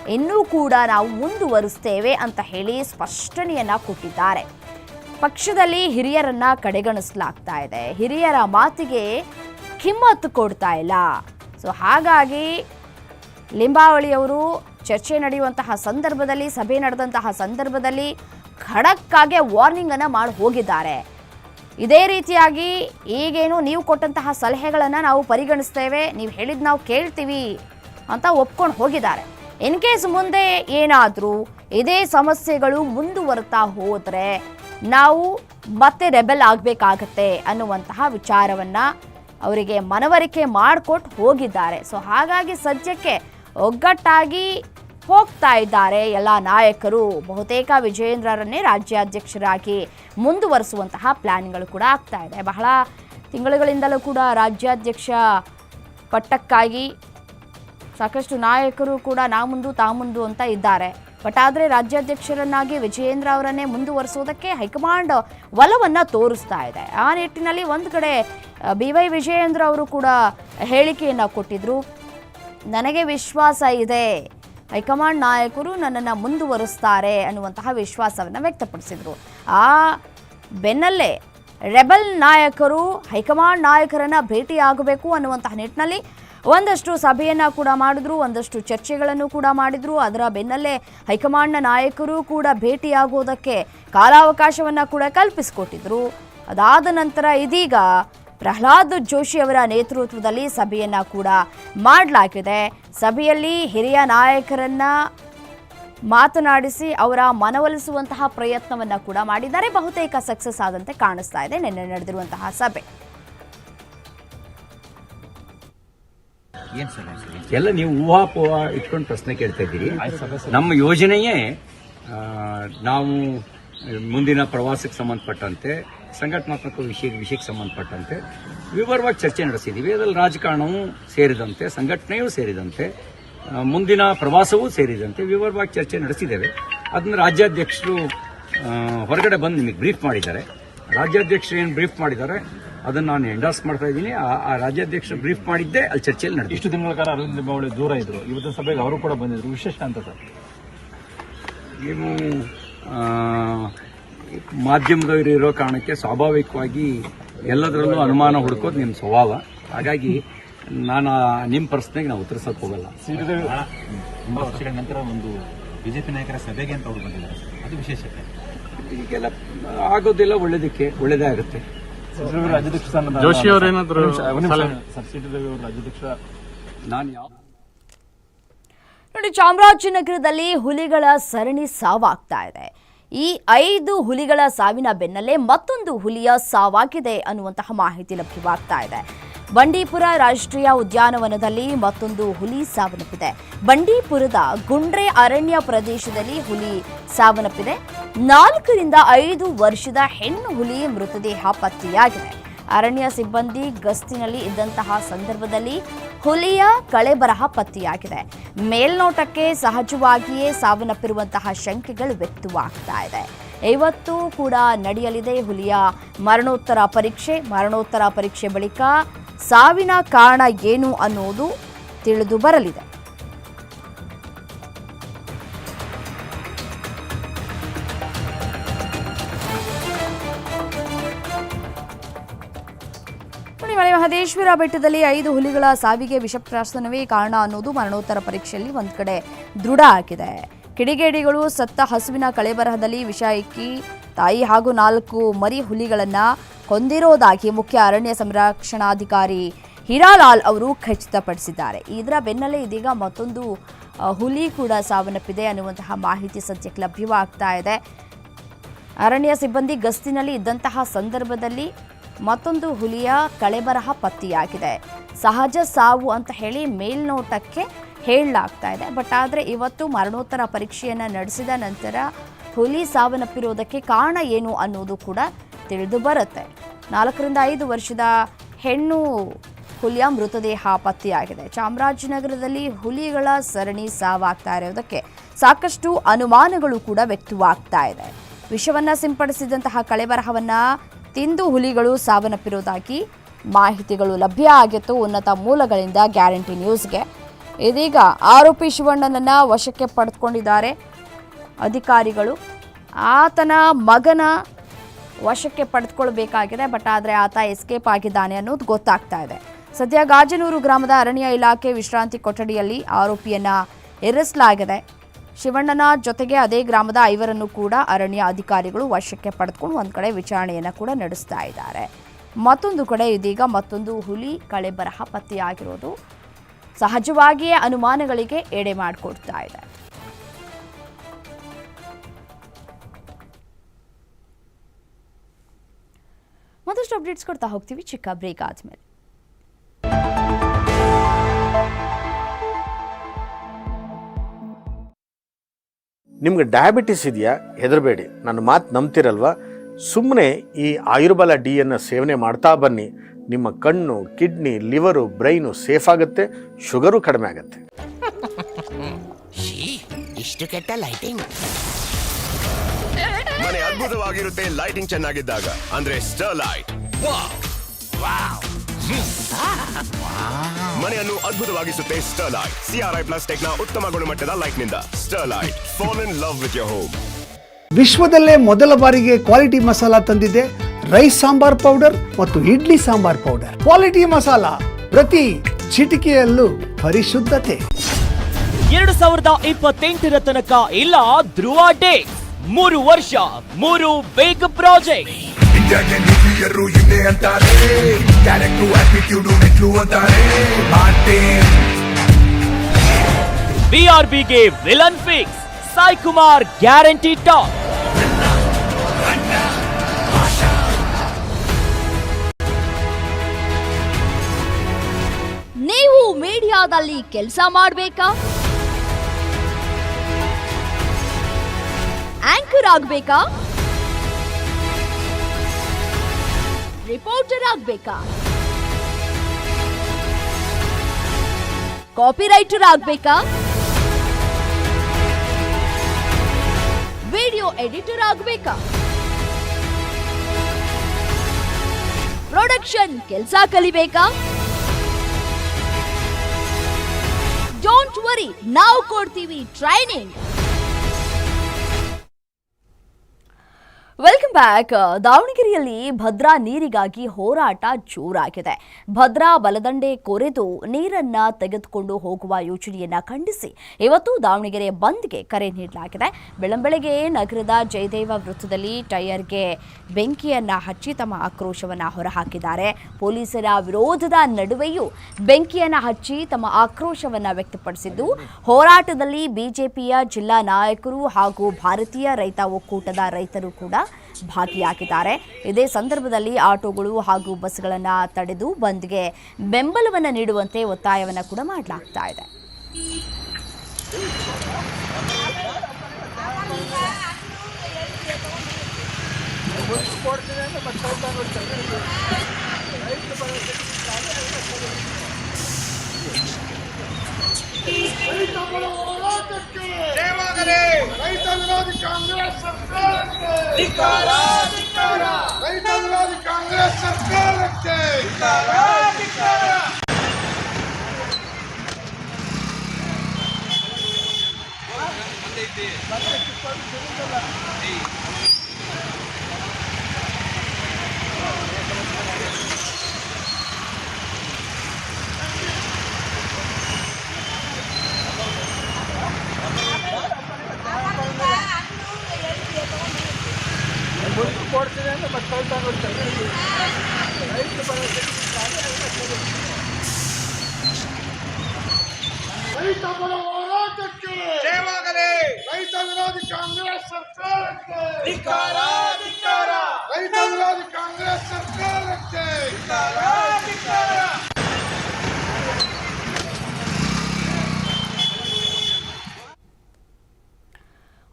ಇನ್ನೂ ಕೂಡ ನಾವು ಮುಂದುವರಿಸ್ತೇವೆ ಅಂತ ಹೇಳಿ ಸ್ಪಷ್ಟನೆಯನ್ನ ಕೊಟ್ಟಿದ್ದಾರೆ. ಪಕ್ಷದಲ್ಲಿ ಹಿರಿಯರನ್ನ ಕಡೆಗಣಿಸಲಾಗ್ತಾ ಇದೆ. ಹಿರಿಯರ ಮಾತಿಗೆ ಕಿಮ್ಮತ್ತು ಕೊಡ್ತಾ ಇಲ್ಲ. ಸೊ ಹಾಗಾಗಿ ಲಿಂಬಾವಳಿಯವರು ಚರ್ಚೆ ನಡೆಯುವಂತಹ ಸಂದರ್ಭದಲ್ಲಿ, ಸಭೆ ನಡೆದಂತಹ ಸಂದರ್ಭದಲ್ಲಿ ಖಡಕ್ಕಾಗೆ ವಾರ್ನಿಂಗ್ ಅನ್ನ ಮಾಡಿ ಹೋಗಿದ್ದಾರೆ. ಇದೇ ರೀತಿಯಾಗಿ ಈಗೇನು ನೀವು ಕೊಟ್ಟಂತಹ ಸಲಹೆಗಳನ್ನು ನಾವು ಪರಿಗಣಿಸ್ತೇವೆ, ನೀವು ಹೇಳಿದ್ ನಾವು ಕೇಳ್ತೀವಿ ಅಂತ ಒಪ್ಕೊಂಡು ಹೋಗಿದ್ದಾರೆ. ಇನ್ ಕೇಸ್ ಮುಂದೆ ಏನಾದರೂ ಇದೇ ಸಮಸ್ಯೆಗಳು ಮುಂದುವರ್ತಾ ಹೋದರೆ ನಾವು ಮತ್ತೆ ರೆಬೆಲ್ ಆಗಬೇಕಾಗತ್ತೆ ಅನ್ನುವಂತಹ ವಿಚಾರವನ್ನ ಅವರಿಗೆ ಮನವರಿಕೆ ಮಾಡಿಕೊಟ್ಟು ಹೋಗಿದ್ದಾರೆ. ಸೊ, ಹಾಗಾಗಿ ಸದ್ಯಕ್ಕೆ ಒಗ್ಗಟ್ಟಾಗಿ ಹೋಗ್ತಾ ಇದ್ದಾರೆ ಎಲ್ಲ ನಾಯಕರು. ಬಹುತೇಕ ವಿಜಯೇಂದ್ರರನ್ನೇ ರಾಜ್ಯಾಧ್ಯಕ್ಷರಾಗಿ ಮುಂದುವರಿಸುವಂತಹ ಪ್ಲಾನ್ಗಳು ಕೂಡ ಆಗ್ತಾ ಇದೆ. ಬಹಳ ತಿಂಗಳುಗಳಿಂದಲೂ ಕೂಡ ರಾಜ್ಯಾಧ್ಯಕ್ಷ ಪಟ್ಟಕ್ಕಾಗಿ ಸಾಕಷ್ಟು ನಾಯಕರು ಕೂಡ ನಾ ಮುಂದು ತಾ ಮುಂದು ಅಂತ ಇದ್ದಾರೆ. ಬಟ್ ಆದರೆ ರಾಜ್ಯಾಧ್ಯಕ್ಷರನ್ನಾಗಿ ವಿಜಯೇಂದ್ರ ಅವರನ್ನೇ ಮುಂದುವರಿಸುವುದಕ್ಕೆ ಹೈಕಮಾಂಡ್ ಒಲವನ್ನು ತೋರಿಸ್ತಾ ಇದೆ. ಆ ನಿಟ್ಟಿನಲ್ಲಿ ಒಂದು ಕಡೆ ಬಿ ವೈ ವಿಜಯೇಂದ್ರ ಅವರು ಕೂಡ ಹೇಳಿಕೆಯನ್ನು ಕೊಟ್ಟಿದ್ರು. ನನಗೆ ವಿಶ್ವಾಸ ಇದೆ. ಹೈಕಮಾಂಡ್ ನಾಯಕರು ನನ್ನನ್ನು ಮುಂದುವರಿಸ್ತಾರೆ ಅನ್ನುವಂತಹ ವಿಶ್ವಾಸವನ್ನು ವ್ಯಕ್ತಪಡಿಸಿದರು. ಆ ಬೆನ್ನಲ್ಲೇ ರೆಬಲ್ ನಾಯಕರು ಹೈಕಮಾಂಡ್ ನಾಯಕರನ್ನು ಭೇಟಿಯಾಗಬೇಕು ಅನ್ನುವಂತಹ ನಿಟ್ಟಿನಲ್ಲಿ ಒಂದಷ್ಟು ಸಭೆಯನ್ನು ಕೂಡ ಮಾಡಿದ್ರು, ಒಂದಷ್ಟು ಚರ್ಚೆಗಳನ್ನು ಕೂಡ ಮಾಡಿದ್ರು. ಅದರ ಬೆನ್ನಲ್ಲೇ ಹೈಕಮಾಂಡ್ನ ನಾಯಕರು ಕೂಡ ಭೇಟಿಯಾಗೋದಕ್ಕೆ ಕಾಲಾವಕಾಶವನ್ನು ಕೂಡ ಕಲ್ಪಿಸಿಕೊಟ್ಟಿದ್ರು. ಅದಾದ ನಂತರ ಇದೀಗ ಪ್ರಹ್ಲಾದ್ ಜೋಶಿ ಅವರ ನೇತೃತ್ವದಲ್ಲಿ ಸಭೆಯನ್ನು ಕೂಡ ಮಾಡಲಾಗಿದೆ. ಸಭೆಯಲ್ಲಿ ಹಿರಿಯ ನಾಯಕರನ್ನ ಮಾತನಾಡಿಸಿ ಅವರ ಮನವೊಲಿಸುವಂತಹ ಪ್ರಯತ್ನವನ್ನ ಕೂಡ ಮಾಡಿದ್ದಾರೆ. ಬಹುತೇಕ ಸಕ್ಸಸ್ ಆದಂತೆ ಕಾಣಿಸ್ತಾ ಇದೆ ನಿನ್ನೆ ನಡೆದಿರುವಂತಹ ಸಭೆ. ಎಲ್ಲ ನೀವು ಊಹಾಪೋಹ ಇಟ್ಕೊಂಡು ಪ್ರಶ್ನೆ ಕೇಳ್ತಾ ಇದ್ದೀರಿ. ನಮ್ಮ ಯೋಜನೆಯೇ ನಾವು ಮುಂದಿನ ಪ್ರವಾಸಕ್ಕೆ ಸಂಬಂಧಪಟ್ಟಂತೆ ಸಂಘಟನಾತ್ಮಕ ವಿಷಯ ವಿಷಯಕ್ಕೆ ಸಂಬಂಧಪಟ್ಟಂತೆ ವಿವರವಾಗಿ ಚರ್ಚೆ ನಡೆಸಿದ್ದೀವಿ ಅದರಲ್ಲಿ ರಾಜಕಾರಣವೂ ಸೇರಿದಂತೆ ಸಂಘಟನೆಯೂ ಸೇರಿದಂತೆ ಮುಂದಿನ ಪ್ರವಾಸವೂ ಸೇರಿದಂತೆ ವಿವರವಾಗಿ ಚರ್ಚೆ ನಡೆಸಿದ್ದೇವೆ. ಅದನ್ನು ರಾಜ್ಯಾಧ್ಯಕ್ಷರು ಹೊರಗಡೆ ಬಂದು ನಿಮಗೆ ಬ್ರೀಫ್ ಮಾಡಿದ್ದಾರೆ. ರಾಜ್ಯಾಧ್ಯಕ್ಷರು ಏನು ಬ್ರೀಫ್ ಮಾಡಿದ್ದಾರೆ ಅದನ್ನು ನಾನು ಎಂಡಾಸ್ ಮಾಡ್ತಾ ಇದ್ದೀನಿ. ಆ- ರಾಜ್ಯಾಧ್ಯಕ್ಷರು ಬ್ರೀಫ್ ಮಾಡಿದ್ದೆ ಅಲ್ಲಿ ಚರ್ಚೆಯಲ್ಲಿ ನಡೆದಿದೆ. ಇಷ್ಟು ದಿನಗಳ ಕಾಲ ಅರವಿಂದ ಲಿಂಬಾವಳಿ ದೂರ ಇದ್ದರು ಇವತ್ತಿನ ಸಭೆಗೆ ಅವರು ಕೂಡ ಬಂದಿದ್ದರು ವಿಶೇಷ ಅಂತ ಸರ್. ನೀವು ಮಾಧ್ಯಮದವರು ಇರೋ ಕಾರಣಕ್ಕೆ ಸ್ವಾಭಾವಿಕವಾಗಿ ಎಲ್ಲದರಲ್ಲೂ ಅನುಮಾನ ಹುಡುಕೋದು ನಿಮ್ಮ ಸ್ವಭಾವ. ಹಾಗಾಗಿ ನಾನು ನಿಮ್ಮ ಪ್ರಶ್ನೆಗೆ ನಾವು ಉತ್ತರಿಸಕ್ಕೆ ಹೋಗಲ್ಲ. ತುಂಬಾ ವರ್ಷಗಳ ನಂತರ ಒಂದು ಬಿಜೆಪಿ ನಾಯಕರ ಸಭೆಗೆ ಅಂತ ಅವರು ಬಂದಿದ್ದಾರೆ. ಅದು ವಿಶೇಷತೆ. ಈಗೆಲ್ಲ ಆಗೋದಿಲ್ಲ ಒಳ್ಳೇದಕ್ಕೆ ಒಳ್ಳೇದೇ ಆಗುತ್ತೆ. ರಾಜ್ಯಾಧ್ಯಕ್ಷ ಜೋಶಿ ಅವರೇನಾದ್ರು ರಾಜ್ಯಾಧ್ಯಕ್ಷ. ನಾನು ಯಾವ ನೋಡಿ ಚಾಮರಾಜನಗರದಲ್ಲಿ ಹುಲಿಗಳ ಸರಣಿ ಸಾವಾಗ್ತಾ ಇದೆ. ಈ ಐದು ಹುಲಿಗಳ ಸಾವಿನ ಬೆನ್ನಲ್ಲೇ ಮತ್ತೊಂದು ಹುಲಿಯ ಸಾವಾಗಿದೆ ಅನ್ನುವಂತಹ ಮಾಹಿತಿ ಲಭ್ಯವಾಗ್ತಾ ಇದೆ. ಬಂಡೀಪುರ ರಾಷ್ಟ್ರೀಯ ಉದ್ಯಾನವನದಲ್ಲಿ ಮತ್ತೊಂದು ಹುಲಿ ಸಾವನ್ನಪ್ಪಿದೆ. ಬಂಡೀಪುರದ ಗುಂಡ್ರೆ ಅರಣ್ಯ ಪ್ರದೇಶದಲ್ಲಿ ಹುಲಿ ಸಾವನ್ನಪ್ಪಿದೆ. ನಾಲ್ಕರಿಂದ ಐದು ವರ್ಷದ ಹೆಣ್ಣು ಹುಲಿ ಮೃತದೇಹ ಪತ್ತೆಯಾಗಿದೆ. ಅರಣ್ಯ ಸಿಬ್ಬಂದಿ ಗಸ್ತಿನಲ್ಲಿ ಇದ್ದಂತಹ ಸಂದರ್ಭದಲ್ಲಿ ಹುಲಿಯ ಕಳೆಬರಹ ಪತ್ತೆಯಾಗಿದೆ. ಮೇಲ್ನೋಟಕ್ಕೆ ಸಹಜವಾಗಿಯೇ ಸಾವನ್ನಪ್ಪಿರುವಂತಹ ಶಂಕೆಗಳು ವ್ಯಕ್ತವಾಗ್ತಾ ಇದೆ. ಇವತ್ತು ಕೂಡ ನಡೆಯಲಿದೆ ಹುಲಿಯ ಮರಣೋತ್ತರ ಪರೀಕ್ಷೆ. ಮರಣೋತ್ತರ ಪರೀಕ್ಷೆ ಬಳಿಕ ಸಾವಿನ ಕಾರಣ ಏನು ಅನ್ನೋದು ತಿಳಿದು ಬರಲಿದೆ. ಮಲೆ ಮಹದೇಶ್ವರ ಬೆಟ್ಟದಲ್ಲಿ ಐದು ಹುಲಿಗಳ ಸಾವಿಗೆ ವಿಷಪ್ರಾಶನವೇ ಕಾರಣ ಅನ್ನೋದು ಮರಣೋತ್ತರ ಪರೀಕ್ಷೆಯಲ್ಲಿ ಒಂದು ಕಡೆ ದೃಢ ಆಗಿದೆ. ಕಿಡಿಗೇಡಿಗಳು ಸತ್ತ ಹಸುವಿನ ಕಳೆಬರಹದಲ್ಲಿ ವಿಷ ಇಕ್ಕಿ, ತಾಯಿ ಹಾಗೂ ನಾಲ್ಕು ಮರಿ ಹುಲಿಗಳನ್ನ ಹೊಂದಿರೋದಾಗಿ ಮುಖ್ಯ ಅರಣ್ಯ ಸಂರಕ್ಷಣಾಧಿಕಾರಿ ಹಿರಾಲಾಲ್ ಅವರು ಖಚಿತಪಡಿಸಿದ್ದಾರೆ. ಇದರ ಬೆನ್ನಲ್ಲೇ ಇದೀಗ ಮತ್ತೊಂದು ಹುಲಿ ಕೂಡ ಸಾವನ್ನಪ್ಪಿದೆ ಅನ್ನುವಂತಹ ಮಾಹಿತಿ ಸದ್ಯಕ್ಕೆ ಲಭ್ಯವಾಗ್ತಾ ಇದೆ. ಅರಣ್ಯ ಸಿಬ್ಬಂದಿ ಗಸ್ತಿನಲ್ಲಿ ಇದ್ದಂತಹ ಸಂದರ್ಭದಲ್ಲಿ ಮತ್ತೊಂದು ಹುಲಿಯ ಕಳೆಬರಹ ಪತ್ತೆಯಾಗಿದೆ. ಸಹಜ ಸಾವು ಅಂತ ಹೇಳಿ ಮೇಲ್ನೋಟಕ್ಕೆ ಹೇಳಲಾಗ್ತಾ ಇದೆ. ಬಟ್ ಆದರೆ ಇವತ್ತು ಮರಣೋತ್ತರ ಪರೀಕ್ಷೆಯನ್ನು ನಡೆಸಿದ ನಂತರ ಹುಲಿ ಸಾವನ್ನಪ್ಪಿರೋದಕ್ಕೆ ಕಾರಣ ಏನು ಅನ್ನೋದು ಕೂಡ ತಿಳಿದು ಬರುತ್ತೆ. ನಾಲ್ಕರಿಂದ ಐದು ವರ್ಷದ ಹೆಣ್ಣು ಹುಲಿಯ ಮೃತದೇಹ ಪತ್ತೆಯಾಗಿದೆ. ಚಾಮರಾಜನಗರದಲ್ಲಿ ಹುಲಿಗಳ ಸರಣಿ ಸಾವಾಗ್ತಾ ಇರೋದಕ್ಕೆ ಸಾಕಷ್ಟು ಅನುಮಾನಗಳು ಕೂಡ ವ್ಯಕ್ತವಾಗ್ತಾ ಇದೆ. ವಿಷವನ್ನು ಸಿಂಪಡಿಸಿದಂತಹ ಕಳೆಬರಹವನ್ನ ತಿಂದು ಹುಲಿಗಳು ಸಾವನ್ನಪ್ಪಿರುವುದಾಗಿ ಮಾಹಿತಿಗಳು ಲಭ್ಯ ಆಗಿತ್ತು. ಉನ್ನತ ಮೂಲಗಳಿಂದ ಗ್ಯಾರಂಟಿ ನ್ಯೂಸ್ಗೆ. ಇದೀಗ ಆರೋಪಿ ಶಿವಣ್ಣನನ್ನು ವಶಕ್ಕೆ ಪಡೆದುಕೊಂಡಿದ್ದಾರೆ. ಅಧಿಕಾರಿಗಳು ಆತನ ಮಗನ ವಶಕ್ಕೆ ಪಡೆದುಕೊಳ್ಬೇಕಾಗಿದೆ ಬಟ್ ಆದರೆ ಆತ ಎಸ್ಕೇಪ್ ಆಗಿದ್ದಾನೆ ಅನ್ನೋದು ಗೊತ್ತಾಗ್ತಾ ಇದೆ. ಸದ್ಯ ಗಾಜನೂರು ಗ್ರಾಮದ ಅರಣ್ಯ ಇಲಾಖೆ ವಿಶ್ರಾಂತಿ ಕೊಠಡಿಯಲ್ಲಿ ಆರೋಪಿಯನ್ನು ಇರಿಸಲಾಗಿದೆ ಶಿವಣ್ಣನ ಜೊತೆಗೆ ಅದೇ ಗ್ರಾಮದ ಐವರನ್ನು ಕೂಡ ಅರಣ್ಯ ಅಧಿಕಾರಿಗಳು ವಶಕ್ಕೆ ಪಡೆದುಕೊಂಡು ಒಂದು ಕಡೆ ವಿಚಾರಣೆಯನ್ನು ಕೂಡ ನಡೆಸ್ತಾ ಇದ್ದಾರೆ. ಮತ್ತೊಂದು ಕಡೆ ಇದೀಗ ಮತ್ತೊಂದು ಹುಲಿ ಕಳೆ ಬರಹ ಪತ್ತೆಯಾಗಿರೋದು ಸಹಜವಾಗಿಯೇ ಅನುಮಾನಗಳಿಗೆ ಎಡೆ ಮಾಡಿಕೊಡ್ತಾ ಇದೆ. ಮತ್ತಷ್ಟು ಅಪ್ಡೇಟ್ಸ್ ಕೊಡ್ತಾ ಹೋಗ್ತೀವಿ. ಚಿಕ್ಕ ಬ್ರೇಕ್ ಆದ್ಮೇಲೆ. ನಿಮ್ಗೆ ಡಯಾಬಿಟಿಸ್ ಇದೆಯಾ? ಹೆದರಬೇಡಿ. ನನ್ನ ಮಾತು ನಂಬ್ತಿರಲ್ವ? ಸುಮ್ಮನೆ ಈ ಆಯುರ್ಬಲ ಡಿಯನ್ನು ಸೇವನೆ ಮಾಡ್ತಾ ಬನ್ನಿ. ನಿಮ್ಮ ಕಣ್ಣು ಕಿಡ್ನಿ ಲಿವರು ಬ್ರೈನು ಸೇಫ್ ಆಗುತ್ತೆ. ಶುಗರು ಕಡಿಮೆ ಆಗುತ್ತೆ. ಇಷ್ಟು ಕೆಟ್ಟ ಲೈಟಿಂಗ್ ಮನೆ ಅದ್ಭುತವಾಗಿರುತ್ತೆ ಲೈಟಿಂಗ್ ಚೆನ್ನಾಗಿದ್ದಾಗ. ಅಂದ್ರೆ ಸ್ಟರ್ ಲೈಟ್ ವಾವ್ ವಾವ್ ಮನೆಯನ್ನು ಅದ್ಭುತವಾಗಿಸುತ್ತೆ ಸ್ಟರ್ಲೈಟ್ ಸಿಆರ್ಐ ಪ್ಲಸ್ ಟೆಕ್ನ ಉತ್ತಮ ಗುಣಮಟ್ಟದ ಲೈಟ್ನಿಂದ Sterlite fall in love with your home ವಿಶ್ವದಲ್ಲೇ ಮೊದಲ ಬಾರಿಗೆ ಕ್ವಾಲಿಟಿ ಮಸಾಲ ತಂದಿದೆ. ರೈಸ್ ಸಾಂಬಾರ್ ಪೌಡರ್ ಮತ್ತು ಇಡ್ಲಿ ಸಾಂಬಾರ್ ಪೌಡರ್ ಕ್ವಾಲಿಟಿ ಮಸಾಲ ಪ್ರತಿ ಚಿಟಿಕೆಯಲ್ಲೂ ಪರಿಶುದ್ಧತೆ. ಎರಡು ಸಾವಿರದ ಇಪ್ಪತ್ತೆಂಟರ ತನಕ ಇಲ್ಲ ಧ್ರುವ ಡೇ ಮೂರು ವರ್ಷ ಮೂರು ಬೇಗ ಪ್ರಾಜೆಕ್ಟ್ ಇಂಡಿಯಾಗೆ ನ್ಯೂಕ್ಲಿಯರು ಹಿಂದೆ ಅಂತಾರೆ? ಕ್ಯಾರೆಕ್ಟರ್ ಆಟಿಟ್ಯೂಡು ಮೆಟ್ಲು ಅಂತಾರೆ. ಮಾಡ್ತೇನ್ ಬಿಆರ್ಬಿಗೆ villain fix Sai Kumar guarantee top ನೀವು ಮೀಡಿಯಾದಲ್ಲಿ ಕೆಲಸ ಮಾಡಬೇಕಾ? ಆಂಕರ್ ಆಗ್ಬೇಕಾ? Reporter ಆಗ್ಬೇಕಾ copy writer ಆಗ್ಬೇಕಾ video editor ಆಗ್ಬೇಕಾ ಪ್ರೊಡಕ್ಷನ್ ಕೆಲಸ ಕಲಿಬೇಕಾ ಡೋಂಟ್ ವರಿ ನಾವು ಕೊಡ್ತೀವಿ ಟ್ರೈನಿಂಗ್ ವೆಲ್ಕಮ್ ಬ್ಯಾಕ್ ದಾವಣಗೆರೆಯಲ್ಲಿ ಭದ್ರಾ ನೀರಿಗಾಗಿ ಹೋರಾಟ ಜೋರಾಗಿದೆ. ಭದ್ರಾ ಬಲದಂಡೆ ಕೊರೆದು ನೀರನ್ನ ತೆಗೆದುಕೊಂಡು ಹೋಗುವ ಯೋಜನೆಯನ್ನ ಖಂಡಿಸಿ ಇವತ್ತು ದಾವಣಗೆರೆ ಬಂದ್ಗೆ ಕರೆ ನೀಡಲಾಗಿದೆ. ಬೆಳಂಬೆಳಗ್ಗೆ ನಗರದ ಜಯದೇವ ವೃತ್ತದಲ್ಲಿ ಟೈರ್ಗೆ ಬೆಂಕಿಯನ್ನ ಹಚ್ಚಿ ತಮ್ಮ ಆಕ್ರೋಶವನ್ನ ಹೊರಹಾಕಿದ್ದಾರೆ. ಪೊಲೀಸರ ವಿರೋಧದ ನಡುವೆಯೂ ಬೆಂಕಿಯನ್ನ ಹಚ್ಚಿ ತಮ್ಮ ಆಕ್ರೋಶವನ್ನ ವ್ಯಕ್ತಪಡಿಸಿದ್ದು, ಹೋರಾಟದಲ್ಲಿ ಬಿಜೆಪಿಯ ಜಿಲ್ಲಾ ನಾಯಕರು ಹಾಗೂ ಭಾರತೀಯ ರೈತ ಒಕ್ಕೂಟದ ರೈತರು ಕೂಡ ಭಾಗಿಯಾಗಿದ್ದಾರೆ. ಇದೇ ಸಂದರ್ಭದಲ್ಲಿ ಆಟೋಗಳು ಹಾಗೂ ಬಸ್ಗಳನ್ನು ತಡೆದು ಬಂದ್ಗೆ ಬೆಂಬಲವನ್ನು ನೀಡುವಂತೆ ಒತ್ತಾಯವನ್ನು ಕೂಡ ಮಾಡಲಾಗ್ತಾ ಇದೆ. ರೈತ ವಿರೋಧಿ ಕಾಂಗ್ರೆಸ್ ಸರ್ಕಾರಕ್ಕೆ. ರೈತ ವಿರೋಧಿ ಕಾಂಗ್ರೆಸ್ ಸರ್ಕಾರಕ್ಕೆ. ರೈತ ಪರ ಹೋರಾಟಕ್ಕೆ ರೈತ ವಿರೋಧಿ ಕಾಂಗ್ರೆಸ್ ಸರ್ಕಾರಕ್ಕೆ ರೈತ ವಿರೋಧಿ ಕಾಂಗ್ರೆಸ್ ಸರ್ಕಾರಕ್ಕೆ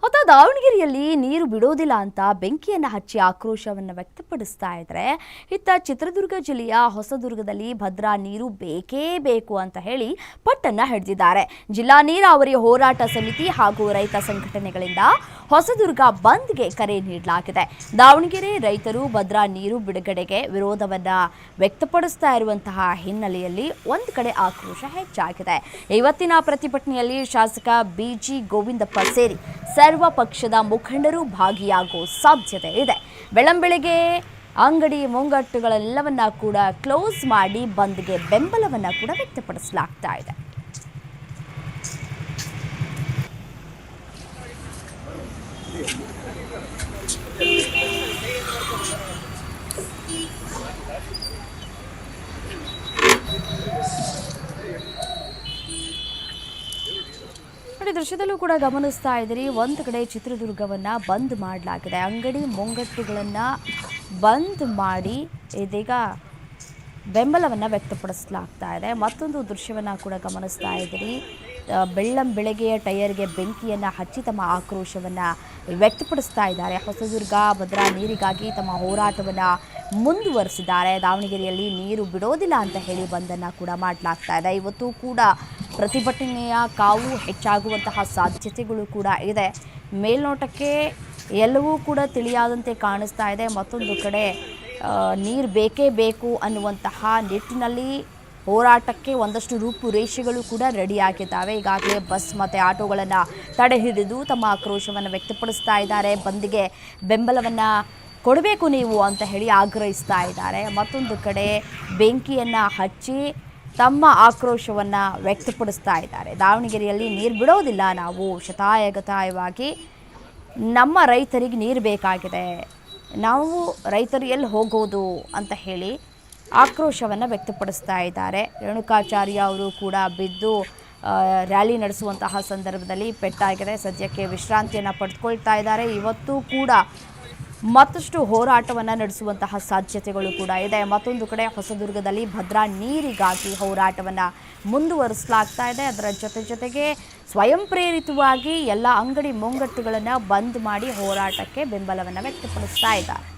ಹೊತ್ತ ದಾವಣಗೆರೆಯಲ್ಲಿ ನೀರು ಬಿಡೋದಿಲ್ಲ ಅಂತ ಬೆಂಕಿಯನ್ನು ಹಚ್ಚಿ ಆಕ್ರೋಶವನ್ನು ವ್ಯಕ್ತಪಡಿಸ್ತಾ ಇದ್ರೆ, ಇತ್ತ ಚಿತ್ರದುರ್ಗ ಜಿಲ್ಲೆಯ ಹೊಸದುರ್ಗದಲ್ಲಿ ಭದ್ರಾ ನೀರು ಬೇಕೇ ಬೇಕು ಅಂತ ಹೇಳಿ ಪಟ್ಟನ್ನು ಹಿಡಿದಿದ್ದಾರೆ. ಜಿಲ್ಲಾ ನೀರಾವರಿ ಹೋರಾಟ ಸಮಿತಿ ಹಾಗೂ ರೈತ ಸಂಘಟನೆಗಳಿಂದ ಹೊಸದುರ್ಗ ಬಂದ್ಗೆ ಕರೆ ನೀಡಲಾಗಿದೆ. ದಾವಣಗೆರೆ ರೈತರು ಭದ್ರಾ ನೀರು ಬಿಡುಗಡೆಗೆ ವಿರೋಧವನ್ನು ವ್ಯಕ್ತಪಡಿಸ್ತಾ ಇರುವಂತಹ ಹಿನ್ನೆಲೆಯಲ್ಲಿ ಒಂದು ಕಡೆ ಆಕ್ರೋಶ ಹೆಚ್ಚಾಗಿದೆ. ಇವತ್ತಿನ ಪ್ರತಿಭಟನೆಯಲ್ಲಿ ಶಾಸಕ ಬಿಜಿ ಗೋವಿಂದಪ್ಪ ಸೇರಿ ಸರ್ವ ಪಕ್ಷದ ಮುಖಂಡರು ಭಾಗಿಯಾಗುವ ಸಾಧ್ಯತೆ ಇದೆ. ಬೆಳಂಬೆಳಗ್ಗೆ ಅಂಗಡಿ ಮುಂಗಟ್ಟುಗಳೆಲ್ಲವನ್ನ ಕೂಡ ಕ್ಲೋಸ್ ಮಾಡಿ ಬಂದ್ಗೆ ಬೆಂಬಲವನ್ನ ಕೂಡ ವ್ಯಕ್ತಪಡಿಸಲಾಗ್ತಾ ಇದೆ. ನೋಡಿ ದೃಶ್ಯದಲ್ಲೂ ಕೂಡ ಗಮನಿಸ್ತಾ ಇದ್ದೀರಿ. ಒಂದು ಕಡೆ ಚಿತ್ರದುರ್ಗವನ್ನು ಬಂದ್ ಮಾಡಲಾಗಿದೆ. ಅಂಗಡಿ ಮುಂಗಟ್ಟುಗಳನ್ನು ಬಂದ್ ಮಾಡಿ ಇದೀಗ ಬೆಂಬಲವನ್ನು ವ್ಯಕ್ತಪಡಿಸಲಾಗ್ತಾ ಇದೆ. ಮತ್ತೊಂದು ದೃಶ್ಯವನ್ನು ಕೂಡ ಗಮನಿಸ್ತಾ ಇದ್ದೀರಿ. ಬೆಳ್ಳಂ ಬೆಳಗ್ಗೆಯ ಟೈರ್ಗೆ ಬೆಂಕಿಯನ್ನು ಹಚ್ಚಿ ತಮ್ಮ ಆಕ್ರೋಶವನ್ನು ವ್ಯಕ್ತಪಡಿಸ್ತಾ ಇದ್ದಾರೆ. ಹೊಸದುರ್ಗ, ಭದ್ರಾ ನೀರಿಗಾಗಿ ತಮ್ಮ ಹೋರಾಟವನ್ನು ಮುಂದುವರಿಸಿದ್ದಾರೆ. ದಾವಣಗೆರೆಯಲ್ಲಿ ನೀರು ಬಿಡೋದಿಲ್ಲ ಅಂತ ಹೇಳಿ ಬಂದನ್ನು ಕೂಡ ಮಾಡಲಾಗ್ತಾ ಇದೆ. ಇವತ್ತು ಕೂಡ ಪ್ರತಿಭಟನೆಯ ಕಾವು ಹೆಚ್ಚಾಗುವಂತಹ ಸಾಧ್ಯತೆಗಳು ಕೂಡ ಇದೆ. ಮೇಲ್ನೋಟಕ್ಕೆ ಎಲ್ಲವೂ ಕೂಡ ತಿಳಿಯಾದಂತೆ ಕಾಣಿಸ್ತಾ ಇದೆ. ಮತ್ತೊಂದು ಕಡೆ ನೀರು ಬೇಕೇ ಬೇಕು ಅನ್ನುವಂತಹ ನಿಟ್ಟಿನಲ್ಲಿ ಹೋರಾಟಕ್ಕೆ ಒಂದಷ್ಟು ರೂಪುರೇಷೆಗಳು ಕೂಡ ರೆಡಿಯಾಗಿದ್ದಾವೆ. ಈಗಾಗಲೇ ಬಸ್ ಮತ್ತು ಆಟೋಗಳನ್ನು ತಡೆ ಹಿಡಿದು ತಮ್ಮ ಆಕ್ರೋಶವನ್ನು ವ್ಯಕ್ತಪಡಿಸ್ತಾ ಇದ್ದಾರೆ. ಬಂದ್ಗೆ ಬೆಂಬಲವನ್ನು ಕೊಡಬೇಕು ನೀವು ಅಂತ ಹೇಳಿ ಆಗ್ರಹಿಸ್ತಾ ಇದ್ದಾರೆ. ಮತ್ತೊಂದು ಕಡೆ, ಬೆಂಕಿಯನ್ನು ಹಚ್ಚಿ ತಮ್ಮ ಆಕ್ರೋಶವನ್ನು ವ್ಯಕ್ತಪಡಿಸ್ತಾ ಇದ್ದಾರೆ. ದಾವಣಗೆರೆಯಲ್ಲಿ ನೀರು ಬಿಡೋದಿಲ್ಲ. ನಾವು ಶತಾಯಗತಾಯವಾಗಿ ನಮ್ಮ ರೈತರಿಗೆ ನೀರು ಬೇಕಾಗಿದೆ. ನಾವು ರೈತರು ಎಲ್ಲಿ ಹೋಗೋದು ಅಂತ ಹೇಳಿ ಆಕ್ರೋಶವನ್ನು ವ್ಯಕ್ತಪಡಿಸ್ತಾ ಇದ್ದಾರೆ. ರೇಣುಕಾಚಾರ್ಯ ಅವರು ಕೂಡ ಬಿದ್ದು ರ್ಯಾಲಿ ನಡೆಸುವಂತಹ ಸಂದರ್ಭದಲ್ಲಿ ಪೆಟ್ಟಾಗಿದೆ. ಸದ್ಯಕ್ಕೆ ವಿಶ್ರಾಂತಿಯನ್ನು ಪಡೆದುಕೊಳ್ತಾ ಇದ್ದಾರೆ. ಇವತ್ತು ಕೂಡ ಮತ್ತಷ್ಟು ಹೋರಾಟವನ್ನು ನಡೆಸುವಂತಹ ಸಾಧ್ಯತೆಗಳು ಕೂಡ ಇದೆ. ಮತ್ತೊಂದು ಕಡೆ ಹೊಸದುರ್ಗದಲ್ಲಿ ಭದ್ರಾ ನೀರಿಗಾಗಿ ಹೋರಾಟವನ್ನು ಮುಂದುವರಿಸಲಾಗ್ತಾ ಇದೆ. ಅದರ ಜೊತೆ ಜೊತೆಗೆ ಸ್ವಯಂ ಪ್ರೇರಿತವಾಗಿ ಎಲ್ಲ ಅಂಗಡಿ ಮುಂಗಟ್ಟುಗಳನ್ನು ಬಂದ್ ಮಾಡಿ ಹೋರಾಟಕ್ಕೆ ಬೆಂಬಲವನ್ನು ವ್ಯಕ್ತಪಡಿಸ್ತಾ ಇದ್ದಾರೆ.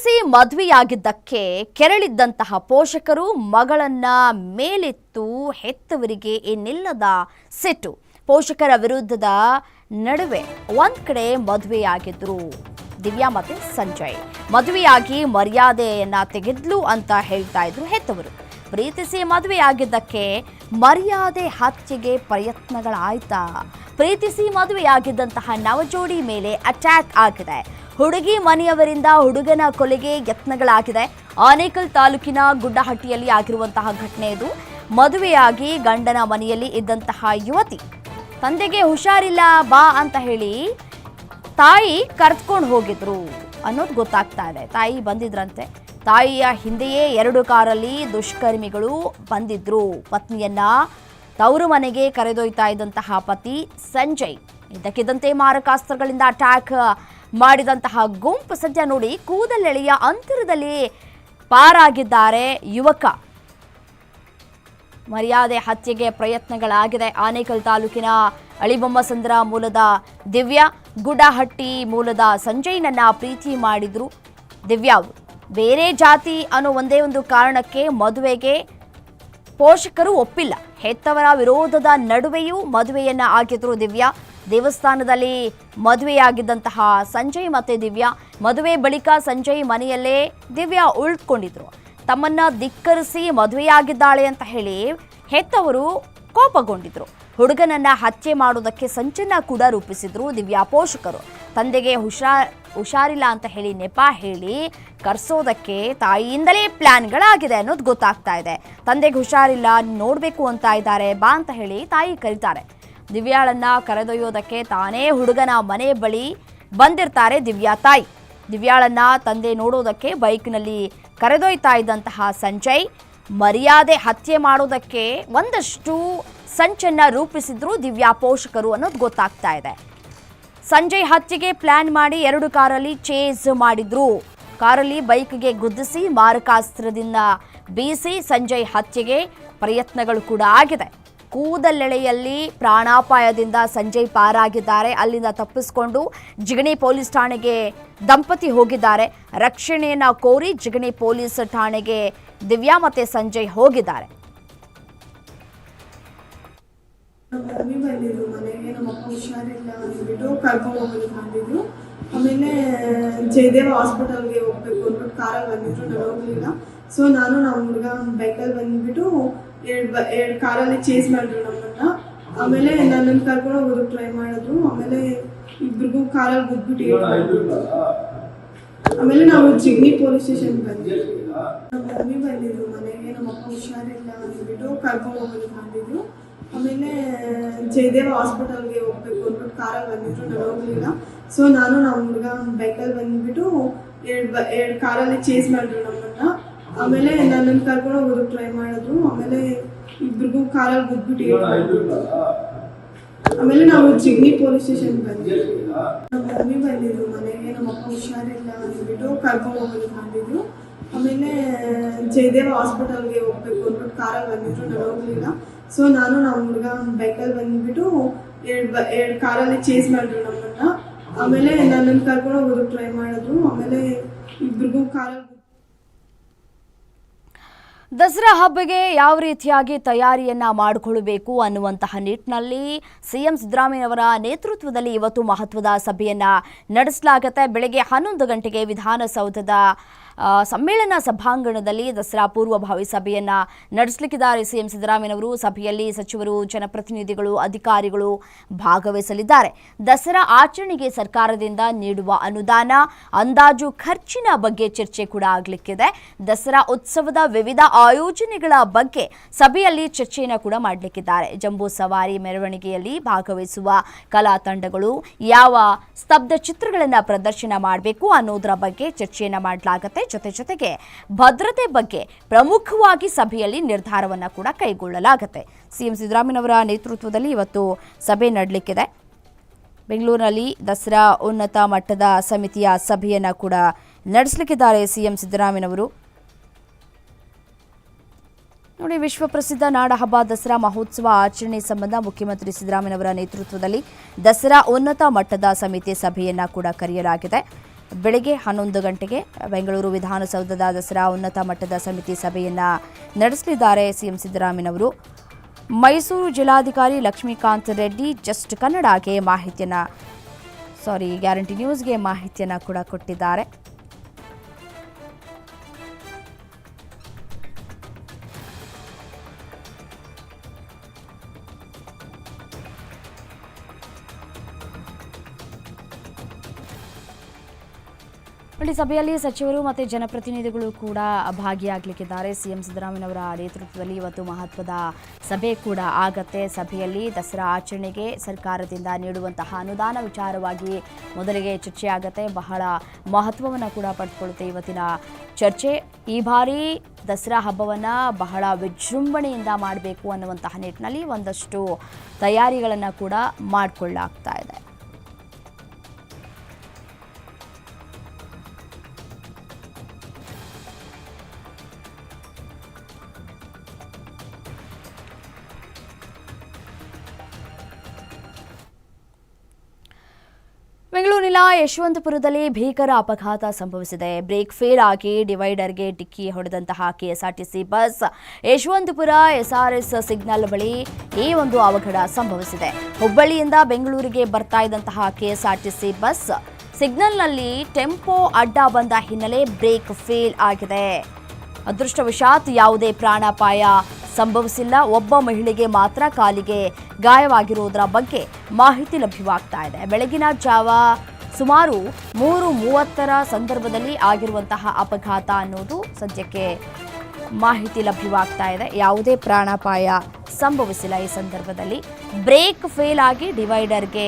ಪ್ರೀತಿಸಿ ಮದುವೆಯಾಗಿದ್ದಕ್ಕೆ ಕೆರಳಿದ್ದಂತಹ ಪೋಷಕರು ಮಗಳನ್ನ ಮೇಲೆತ್ತು ಹೆತ್ತವರಿಗೆ ಏನಿಲ್ಲದ ಸಿಟ್ಟು. ಪೋಷಕರ ವಿರುದ್ಧದ ನಡುವೆ ಒಂದ್ ಕಡೆ ಮದುವೆಯಾಗಿದ್ರು. ದಿವ್ಯಾ ಮತ್ತೆ ಸಂಜಯ್. ಮದುವೆಯಾಗಿ ಮರ್ಯಾದೆಯನ್ನ ತೆಗೆದ್ಲು ಅಂತ ಹೇಳ್ತಾ ಇದ್ರು ಹೆತ್ತವರು. ಪ್ರೀತಿಸಿ ಮದುವೆಯಾಗಿದ್ದಕ್ಕೆ ಮರ್ಯಾದೆ ಹತ್ಯೆಗೆ ಪ್ರಯತ್ನಗಳಾಯ್ತಾ? ಪ್ರೀತಿಸಿ ಮದುವೆಯಾಗಿದ್ದಂತಹ ನವಜೋಡಿ ಮೇಲೆ ಅಟ್ಯಾಕ್ ಆಗಿದೆ. ಹುಡುಗಿ ಮನೆಯವರಿಂದ ಹುಡುಗನ ಕೊಲೆಗೆ ಯತ್ನಗಳಾಗಿದೆ. ಆನೇಕಲ್ ತಾಲೂಕಿನ ಗುಡ್ಡಹಟ್ಟಿಯಲ್ಲಿ ಆಗಿರುವಂತಹ ಘಟನೆ ಇದು. ಮದುವೆಯಾಗಿ ಗಂಡನ ಮನೆಯಲ್ಲಿ ಇದ್ದಂತಹ ಯುವತಿ, ತಂದೆಗೆ ಹುಷಾರಿಲ್ಲ, ಬಾ ಅಂತ ಹೇಳಿ ತಾಯಿ ಕರೆದುಕೊಂಡು ಹೋಗಿದ್ರು ಅನ್ನೋದು ಗೊತ್ತಾಗ್ತಾ ಇದೆ. ತಾಯಿ ಬಂದಿದ್ರಂತೆ. ತಾಯಿಯ ಹಿಂದೆಯೇ ಎರಡು ಕಾರಲ್ಲಿ ದುಷ್ಕರ್ಮಿಗಳು ಬಂದಿದ್ರು. ಪತ್ನಿಯನ್ನ ತವರು ಮನೆಗೆ ಕರೆದೊಯ್ತಾ ಇದ್ದಂತಹ ಪತಿ ಸಂಜಯ್. ಇದಕ್ಕಿದ್ದಂತೆ ಮಾರಕಾಸ್ತ್ರಗಳಿಂದ ಅಟ್ಯಾಕ್. ಮಾಡಿದಂತಹ ಗುಂಪು ಸದ್ಯ ನೋಡಿ ಕೂದಲೆಳೆಯ ಅಂತರದಲ್ಲಿ ಪಾರಾಗಿದ್ದಾರೆ ಯುವಕ. ಮರ್ಯಾದೆ ಹತ್ಯೆಗೆ ಪ್ರಯತ್ನಗಳಾಗಿದೆ. ಆನೇಕಲ್ ತಾಲೂಕಿನ ಅಳಿಬೊಮ್ಮಸಂದ್ರ ಮೂಲದ ದಿವ್ಯಾ, ಗುಡಹಟ್ಟಿ ಮೂಲದ ಸಂಜಯ್ನನ್ನ ಪ್ರೀತಿ ಮಾಡಿದ್ರು. ದಿವ್ಯಾ, ಬೇರೆ ಜಾತಿ ಅನ್ನೋ ಒಂದೇ ಒಂದು ಕಾರಣಕ್ಕೆ ಮದುವೆಗೆ ಪೋಷಕರು ಒಪ್ಪಿಲ್ಲ. ಹೆತ್ತವರ ವಿರೋಧದ ನಡುವೆಯೂ ಮದುವೆಯನ್ನ ಆಗಿದ್ರು ದಿವ್ಯಾ. ದೇವಸ್ಥಾನದಲ್ಲಿ ಮದುವೆಯಾಗಿದ್ದಂತಹ ಸಂಜಯ್ ಮತ್ತೆ ದಿವ್ಯಾ. ಮದುವೆ ಬಳಿಕ ಸಂಜಯ್ ಮನೆಯಲ್ಲೇ ದಿವ್ಯಾ ಉಳ್ಕೊಂಡಿದ್ರು. ತಮ್ಮನ್ನ ಧಿಕ್ಕರಿಸಿ ಮದುವೆಯಾಗಿದ್ದಾಳೆ ಅಂತ ಹೇಳಿ ಹೆತ್ತವರು ಕೋಪಗೊಂಡಿದ್ರು. ಹುಡುಗನನ್ನ ಹತ್ಯೆ ಮಾಡೋದಕ್ಕೆ ಸಂಚನ್ನ ಕೂಡ ರೂಪಿಸಿದ್ರು ದಿವ್ಯಾ ಪೋಷಕರು. ತಂದೆಗೆ ಹುಷಾ, ಹುಷಾರಿಲ್ಲ ಅಂತ ಹೇಳಿ ನೆಪ ಹೇಳಿ ಕರ್ಸೋದಕ್ಕೆ ತಾಯಿಯಿಂದಲೇ ಪ್ಲಾನ್ಗಳಾಗಿದೆ ಅನ್ನೋದು ಗೊತ್ತಾಗ್ತಾ ಇದೆ. ತಂದೆಗೆ ಹುಷಾರಿಲ್ಲ, ನೋಡಬೇಕು ಅಂತ ಇದ್ದಾರೆ, ಬಾ ಅಂತ ಹೇಳಿ ತಾಯಿ ಕರೀತಾರೆ. ದಿವ್ಯಾಳನ್ನ ಕರೆದೊಯ್ಯೋದಕ್ಕೆ ತಾನೇ ಹುಡುಗನ ಮನೆ ಬಳಿ ಬಂದಿರ್ತಾರೆ ದಿವ್ಯಾ ತಾಯಿ. ದಿವ್ಯಾಳನ್ನ ತಂದೆ ನೋಡೋದಕ್ಕೆ ಬೈಕ್ನಲ್ಲಿ ಕರೆದೊಯ್ತಾ ಇದ್ದಂತಹ ಸಂಜಯ್ ಮರ್ಯಾದೆ ಹತ್ಯೆ ಮಾಡೋದಕ್ಕೆ ಒಂದಷ್ಟು ಸಂಚನ್ನ ರೂಪಿಸಿದ್ರು ದಿವ್ಯಾ ಪೋಷಕರು ಅನ್ನೋದು ಗೊತ್ತಾಗ್ತಾ ಇದೆ. ಸಂಜಯ್ ಹತ್ಯೆಗೆ ಪ್ಲಾನ್ ಮಾಡಿ ಎರಡು ಕಾರಲ್ಲಿ ಚೇಸ್ ಮಾಡಿದ್ರು. ಕಾರಲ್ಲಿ ಬೈಕ್ಗೆ ಗುದ್ದಿಸಿ ಮಾರಕಾಸ್ತ್ರದಿಂದ ಬೀಸಿ ಸಂಜಯ್ ಹತ್ಯೆಗೆ ಪ್ರಯತ್ನಗಳು ಕೂಡ ಆಗಿದೆ. ಕೂದಲೆಳೆಯಲ್ಲಿ ಪ್ರಾಣಾಪಾಯದಿಂದ ಸಂಜಯ್ ಪಾರಾಗಿದ್ದಾರೆ. ಅಲ್ಲಿಂದ ತಪ್ಪಿಸಿಕೊಂಡು ಜಿಗಣಿ ಪೊಲೀಸ್ ಠಾಣೆಗೆ ದಂಪತಿ ಹೋಗಿದ್ದಾರೆ. ರಕ್ಷಣೆಯನ್ನ ಕೋರಿ ಜಿಗಣಿ ಪೊಲೀಸ್ ಠಾಣೆಗೆ ದಿವ್ಯಾ ಮತ್ತೆ ಸಂಜಯ್ ಹೋಗಿದ್ದಾರೆ. ಸೊ ನಾನು ನಮ್ಮ ಹುಡುಗ ಬೈಕಲ್ಲಿ ಬಂದ್ಬಿಟ್ಟು ಎರಡು ಬ ಎರಡು ಕಾರಲ್ಲಿ ಚೇಸ್ ಮಾಡಿದ್ರು ನಮ್ಮನ್ನ. ಆಮೇಲೆ ನನ್ನನ್ನು ಕರ್ಕೊಂಡು ಹೋಗೋದಕ್ಕೆ ಟ್ರೈ ಮಾಡಿದ್ರು. ಆಮೇಲೆ ಇಬ್ರಿಗೂ ಕಾರಲ್ಲಿ ಗುದ್ಬಿಟ್ಟು ಆಮೇಲೆ ನಾವು ಜಿಗ್ನಿ ಪೊಲೀಸ್ ಸ್ಟೇಷನ್ ಬಂದ್ವಿ. ನಮ್ಮ ಮಮ್ಮಿ ಬಂದಿದ್ರು ಮನೆಗೆ. ನಮ್ಮ ಅಪ್ಪ ಹುಷಾರಿಲ್ಲ ಅಂದ್ಬಿಟ್ಟು ಕರ್ಕೊಂಡು ಹೋಗೋದು ಮಾಡಿದ್ರು ಆಮೇಲೆ ಜಯದೇವ ಹಾಸ್ಪಿಟಲ್ಗೆ ಹೋಗ್ಬೇಕು ಅಂದ್ಬಿಟ್ಟು ಕಾರಲ್ಲಿ ಬಂದಿದ್ರು. ನಾನು ಹೋಗ್ಲಿಲ್ಲ. ಸೊ ನಾನು ನಮ್ಮ ಹುಡುಗ ಬೈಕಲ್ಲಿ ಬಂದ್ಬಿಟ್ಟು ಎರಡು ಎರಡು ಕಾರಲ್ಲಿ ಚೇಸ್ ಮಾಡಿದ್ರು ನಮ್ಮನ್ನ. ಆಮೇಲೆ ನನ್ನ ಕರ್ಕೊಂಡು ಹೋಗೋದು ಟ್ರೈ ಮಾಡಿದ್ರು. ಆಮೇಲೆ ಇಬ್ರಿಗೂ ಕಾರಲ್ಲಿ ಗುದ್ಬಿಟ್ಟು ಆಮೇಲೆ ನಾವು ಜಿಗ್ನಿ ಪೊಲೀಸ್ ಸ್ಟೇಷನ್ ಬಂದ್ವಿ. ನಮ್ಮ ಮಮ್ಮಿ ಬಂದಿದ್ರು ಮನೆಗೆ ನಮ್ಮ ಅಪ್ಪ ಹುಷಾರಿಲ್ಲ ಅಂದ್ಬಿಟ್ಟು ಕರ್ಕೊಂಡು ಹೋಗೋದು ಮಾಡಿದ್ರು ಆಮೇಲೆ ಜಯದೇವ ಹಾಸ್ಪಿಟಲ್ಗೆ ಹೋಗ್ಬೇಕು ಅಂದ್ಬಿಟ್ಟು ಕಾರಲ್ಲಿ ಬಂದಿದ್ರು ನಾನು ಹೋಗ್ಲಿಲ್ಲ. ಸೊ ನಾನು ನಮ್ಮ ಹುಡುಗ ಬೈಕಲ್ಲಿ ಬಂದ್ಬಿಟ್ಟು ಎರಡು ಬ ಎರಡು ಕಾರಲ್ಲಿ ಚೇಸ್ ಮಾಡಿದ್ರು ನಮ್ಮನ್ನ. ಆಮೇಲೆ ನನ್ನನ್ನು ಕರ್ಕೊಂಡು ಹೋಗೋದು ಟ್ರೈ ಮಾಡಿದ್ರು. ಆಮೇಲೆ ಇಬ್ರಿಗೂ ಕಾರಲ್ಲಿ ದಸರಾ ಹಬ್ಬಗೆ ಯಾವ ರೀತಿಯಾಗಿ ತಯಾರಿಯನ್ನ ಮಾಡಿಕೊಳ್ಳಬೇಕು ಅನ್ನುವಂತಹ ನಿಟ್ಟಿನಲ್ಲಿ ಸಿಎಂ ಸಿದ್ದರಾಮಯ್ಯನವರ ನೇತೃತ್ವದಲ್ಲಿ ಇವತ್ತು ಮಹತ್ವದ ಸಭೆಯನ್ನ ನಡೆಸಲಾಗುತ್ತೆ. ಬೆಳಗ್ಗೆ ಹನ್ನೊಂದು ಗಂಟೆಗೆ ವಿಧಾನಸೌಧದ ಸಮ್ಮೇಳನ ಸಭಾಂಗಣದಲ್ಲಿ ದಸರಾ ಪೂರ್ವಭಾವಿ ಸಭೆಯನ್ನ ನಡೆಸಲಿಕ್ಕಿದ್ದಾರೆ ಸಿಎಂ ಸಿದ್ದರಾಮಯ್ಯನವರು. ಸಭೆಯಲ್ಲಿ ಸಚಿವರು, ಜನಪ್ರತಿನಿಧಿಗಳು, ಅಧಿಕಾರಿಗಳು ಭಾಗವಹಿಸಲಿದ್ದಾರೆ. ದಸರಾ ಆಚರಣೆಗೆ ಸರ್ಕಾರದಿಂದ ನೀಡುವ ಅನುದಾನ, ಅಂದಾಜು ಖರ್ಚಿನ ಬಗ್ಗೆ ಚರ್ಚೆ ಕೂಡ ಆಗಲಿಕ್ಕಿದೆ. ದಸರಾ ಉತ್ಸವದ ವಿವಿಧ ಆಯೋಜನೆಗಳ ಬಗ್ಗೆ ಸಭೆಯಲ್ಲಿ ಚರ್ಚೆಯನ್ನು ಕೂಡ ಮಾಡಲಿಕ್ಕಿದ್ದಾರೆ. ಜಂಬೂ ಸವಾರಿ ಮೆರವಣಿಗೆಯಲ್ಲಿ ಭಾಗವಹಿಸುವ ಕಲಾ ತಂಡಗಳು ಯಾವ ಸ್ತಬ್ಧ ಚಿತ್ರಗಳನ್ನು ಪ್ರದರ್ಶನ ಮಾಡಬೇಕು ಅನ್ನೋದರ ಬಗ್ಗೆ ಚರ್ಚೆಯನ್ನು ಮಾಡಲಾಗುತ್ತೆ. ಜೊತೆ ಜೊತೆಗೆ ಭದ್ರತೆ ಬಗ್ಗೆ ಪ್ರಮುಖವಾಗಿ ಸಭೆಯಲ್ಲಿ ನಿರ್ಧಾರವನ್ನು ಕೂಡ ಕೈಗೊಳ್ಳಲಾಗುತ್ತೆ. ಸಿಎಂ ಸಿದ್ದರಾಮಯ್ಯನವರ ನೇತೃತ್ವದಲ್ಲಿ ಇವತ್ತು ಸಭೆ ನಡಲಿಕ್ಕಿದೆ. ಬೆಂಗಳೂರಿನಲ್ಲಿ ದಸರಾ ಉನ್ನತ ಮಟ್ಟದ ಸಮಿತಿಯ ಸಭೆಯನ್ನು ಕೂಡ ನಡೆಸಲಿಕ್ಕಿದ್ದಾರೆ ಸಿಎಂ ಸಿದ್ದರಾಮಯ್ಯನವರು. ನೋಡಿ, ವಿಶ್ವ ಪ್ರಸಿದ್ಧ ನಾಡಹಬ್ಬ ದಸರಾ ಮಹೋತ್ಸವ ಆಚರಣೆ ಸಂಬಂಧ ಮುಖ್ಯಮಂತ್ರಿ ಸಿದ್ದರಾಮಯ್ಯನವರ ನೇತೃತ್ವದಲ್ಲಿ ದಸರಾ ಉನ್ನತ ಮಟ್ಟದ ಸಮಿತಿ ಸಭೆಯನ್ನ ಕೂಡ ಕರೆಯಲಾಗಿದೆ. ಬೆಳಗ್ಗೆ ಹನ್ನೊಂದು ಗಂಟೆಗೆ ಬೆಂಗಳೂರು ವಿಧಾನಸೌಧದ ದಸರಾ ಉನ್ನತ ಮಟ್ಟದ ಸಮಿತಿ ಸಭೆಯನ್ನು ನಡೆಸಲಿದ್ದಾರೆ ಸಿಎಂ ಸಿದ್ದರಾಮಯ್ಯನವರು ಮೈಸೂರು ಜಿಲ್ಲಾಧಿಕಾರಿ ಲಕ್ಷ್ಮೀಕಾಂತ್ ರೆಡ್ಡಿ, ಜಸ್ಟ್ ಕನ್ನಡಗೆ ಮಾಹಿತಿಯನ್ನ ಸಾರಿ ಗ್ಯಾರಂಟಿ ನ್ಯೂಸ್ಗೆ ಮಾಹಿತಿಯನ್ನು ಕೂಡ ಕೊಟ್ಟಿದ್ದಾರೆ. ನೋಡಿ ಸಭೆಯಲ್ಲಿ ಸಚಿವರು ಮತ್ತು ಜನಪ್ರತಿನಿಧಿಗಳು ಕೂಡ ಭಾಗಿಯಾಗಲಿಕ್ಕಿದ್ದಾರೆ. ಸಿಎಂ ಸಿದ್ದರಾಮಯ್ಯನವರ ನೇತೃತ್ವದಲ್ಲಿ ಇವತ್ತು ಮಹತ್ವದ ಸಭೆ ಕೂಡ ಆಗತ್ತೆ. ಸಭೆಯಲ್ಲಿ ದಸರಾ ಆಚರಣೆಗೆ ಸರ್ಕಾರದಿಂದ ನೀಡುವಂತಹ ಅನುದಾನ ವಿಚಾರವಾಗಿ ಮೊದಲಿಗೆ ಚರ್ಚೆ ಆಗತ್ತೆ. ಬಹಳ ಮಹತ್ವವನ್ನು ಕೂಡ ಪಡೆದುಕೊಳ್ಳುತ್ತೆ ಇವತ್ತಿನ ಚರ್ಚೆ. ಈ ಬಾರಿ ದಸರಾ ಹಬ್ಬವನ್ನು ಬಹಳ ವಿಜೃಂಭಣೆಯಿಂದ ಮಾಡಬೇಕು ಅನ್ನುವಂತಹ ನಿಟ್ಟಿನಲ್ಲಿ ಒಂದಷ್ಟು ತಯಾರಿಗಳನ್ನು ಕೂಡ ಮಾಡಿಕೊಳ್ಳಾಗ್ತಾ ಇದೆ. ಯಶವಂತಪುರದಲ್ಲಿ ಭೀಕರ ಅಪಘಾತ ಸಂಭವಿಸಿದೆ. ಬ್ರೇಕ್ ಫೇಲ್ ಆಗಿ ಡಿವೈಡರ್ಗೆ ಡಿಕ್ಕಿ ಹೊಡೆದಂತಹ KSRTC bus Yeshwanthpur SRS signal ಬಳಿ ಈ ಒಂದು ಅವಘಡ ಸಂಭವಿಸಿದೆ. ಹುಬ್ಬಳ್ಳಿಯಿಂದ ಬೆಂಗಳೂರಿಗೆ ಬರ್ತಾ ಇದ್ದಂತಹ ಕೆಎಸ್ಆರ್ಟಿಸಿ ಬಸ್ ಸಿಗ್ನಲ್ನಲ್ಲಿ ಟೆಂಪೋ ಅಡ್ಡ ಬಂದ ಹಿನ್ನೆಲೆ ಬ್ರೇಕ್ ಫೇಲ್ ಆಗಿದೆ. ಅದೃಷ್ಟವಶಾತ್ ಯಾವುದೇ ಪ್ರಾಣಾಪಾಯ ಸಂಭವಿಸಿಲ್ಲ. ಒಬ್ಬ ಮಹಿಳೆಗೆ ಮಾತ್ರ ಕಾಲಿಗೆ ಗಾಯವಾಗಿರುವುದರ ಬಗ್ಗೆ ಮಾಹಿತಿ ಲಭ್ಯವಾಗ್ತಾ ಇದೆ. ಬೆಳಗಿನ ಜಾವ ಸುಮಾರು ಮೂರು ಮೂವತ್ತರ ಸಂದರ್ಭದಲ್ಲಿ ಆಗಿರುವಂತಹ ಅಪಘಾತ ಅನ್ನೋದು ಸದ್ಯಕ್ಕೆ ಮಾಹಿತಿ ಲಭ್ಯವಾಗ್ತಾ ಇದೆ. ಯಾವುದೇ ಪ್ರಾಣಾಪಾಯ ಸಂಭವಿಸಿಲ್ಲ ಈ ಸಂದರ್ಭದಲ್ಲಿ. ಬ್ರೇಕ್ ಫೇಲ್ ಆಗಿ ಡಿವೈಡರ್ಗೆ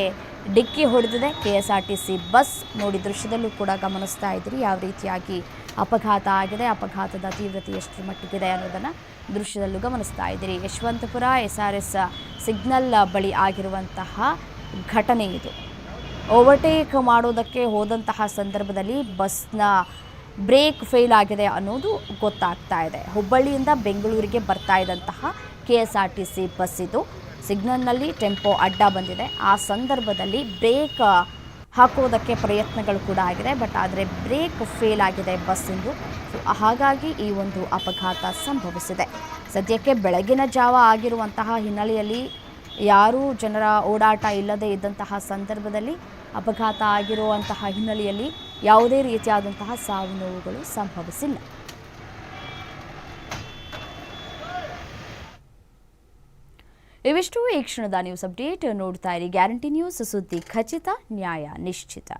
ಡಿಕ್ಕಿ ಹೊಡೆದಿದೆ. K S R T C bus ನೋಡಿ ದೃಶ್ಯದಲ್ಲೂ ಕೂಡ ಗಮನಿಸ್ತಾ ಇದ್ದೀರಿ ಯಾವ ರೀತಿಯಾಗಿ ಅಪಘಾತ ಆಗಿದೆ, ಅಪಘಾತದ ತೀವ್ರತೆ ಎಷ್ಟರ ಮಟ್ಟಿಗಿದೆ ಅನ್ನೋದನ್ನು ದೃಶ್ಯದಲ್ಲೂ ಗಮನಿಸ್ತಾ ಇದ್ದೀರಿ Yeshwanthpur S R S signal ಬಳಿ ಆಗಿರುವಂತಹ ಘಟನೆ ಇದು. ಓವರ್ಟೇಕ್ ಮಾಡೋದಕ್ಕೆ ಹೋದಂತಹ ಸಂದರ್ಭದಲ್ಲಿ ಬಸ್ನ ಬ್ರೇಕ್ ಫೇಲ್ ಆಗಿದೆ ಅನ್ನೋದು ಗೊತ್ತಾಗ್ತಾ ಇದೆ. ಹುಬ್ಬಳ್ಳಿಯಿಂದ ಬೆಂಗಳೂರಿಗೆ ಬರ್ತಾ ಇದ್ದಂತಹ K S R T C bus ಇದು. ಸಿಗ್ನಲ್ನಲ್ಲಿ ಟೆಂಪೋ ಅಡ್ಡ ಬಂದಿದೆ. ಆ ಸಂದರ್ಭದಲ್ಲಿ ಬ್ರೇಕ್ ಹಾಕೋದಕ್ಕೆ ಪ್ರಯತ್ನಗಳು ಕೂಡ ಆಗಿದೆ. ಬಟ್ ಆದರೆ ಬ್ರೇಕ್ ಫೇಲ್ ಆಗಿದೆ ಬಸ್ಸಿಂದು ಸೊ ಹಾಗಾಗಿ ಈ ಒಂದು ಅಪಘಾತ ಸಂಭವಿಸಿದೆ. ಸದ್ಯಕ್ಕೆ ಬೆಳಗಿನ ಜಾವ ಆಗಿರುವಂತಹ ಹಿನ್ನೆಲೆಯಲ್ಲಿ ಯಾರೂ ಜನರ ಓಡಾಟ ಇಲ್ಲದೇ ಇದ್ದಂತಹ ಸಂದರ್ಭದಲ್ಲಿ ಅಪಘಾತ ಆಗಿರುವಂತಹ ಹಿನ್ನೆಲೆಯಲ್ಲಿ ಯಾವುದೇ ರೀತಿಯಾದಂತಹ ಸಾವು ನೋವುಗಳು ಸಂಭವಿಸಿಲ್ಲ. ಇವಿಷ್ಟು ಈ ಕ್ಷಣದ ನ್ಯೂಸ್ ಅಪ್ಡೇಟ್. ನೋಡ್ತಾ ಇರಿ ಗ್ಯಾರಂಟಿ ನ್ಯೂಸ್. ಸುದ್ದಿ ಖಚಿತ, ನ್ಯಾಯ ನಿಶ್ಚಿತ.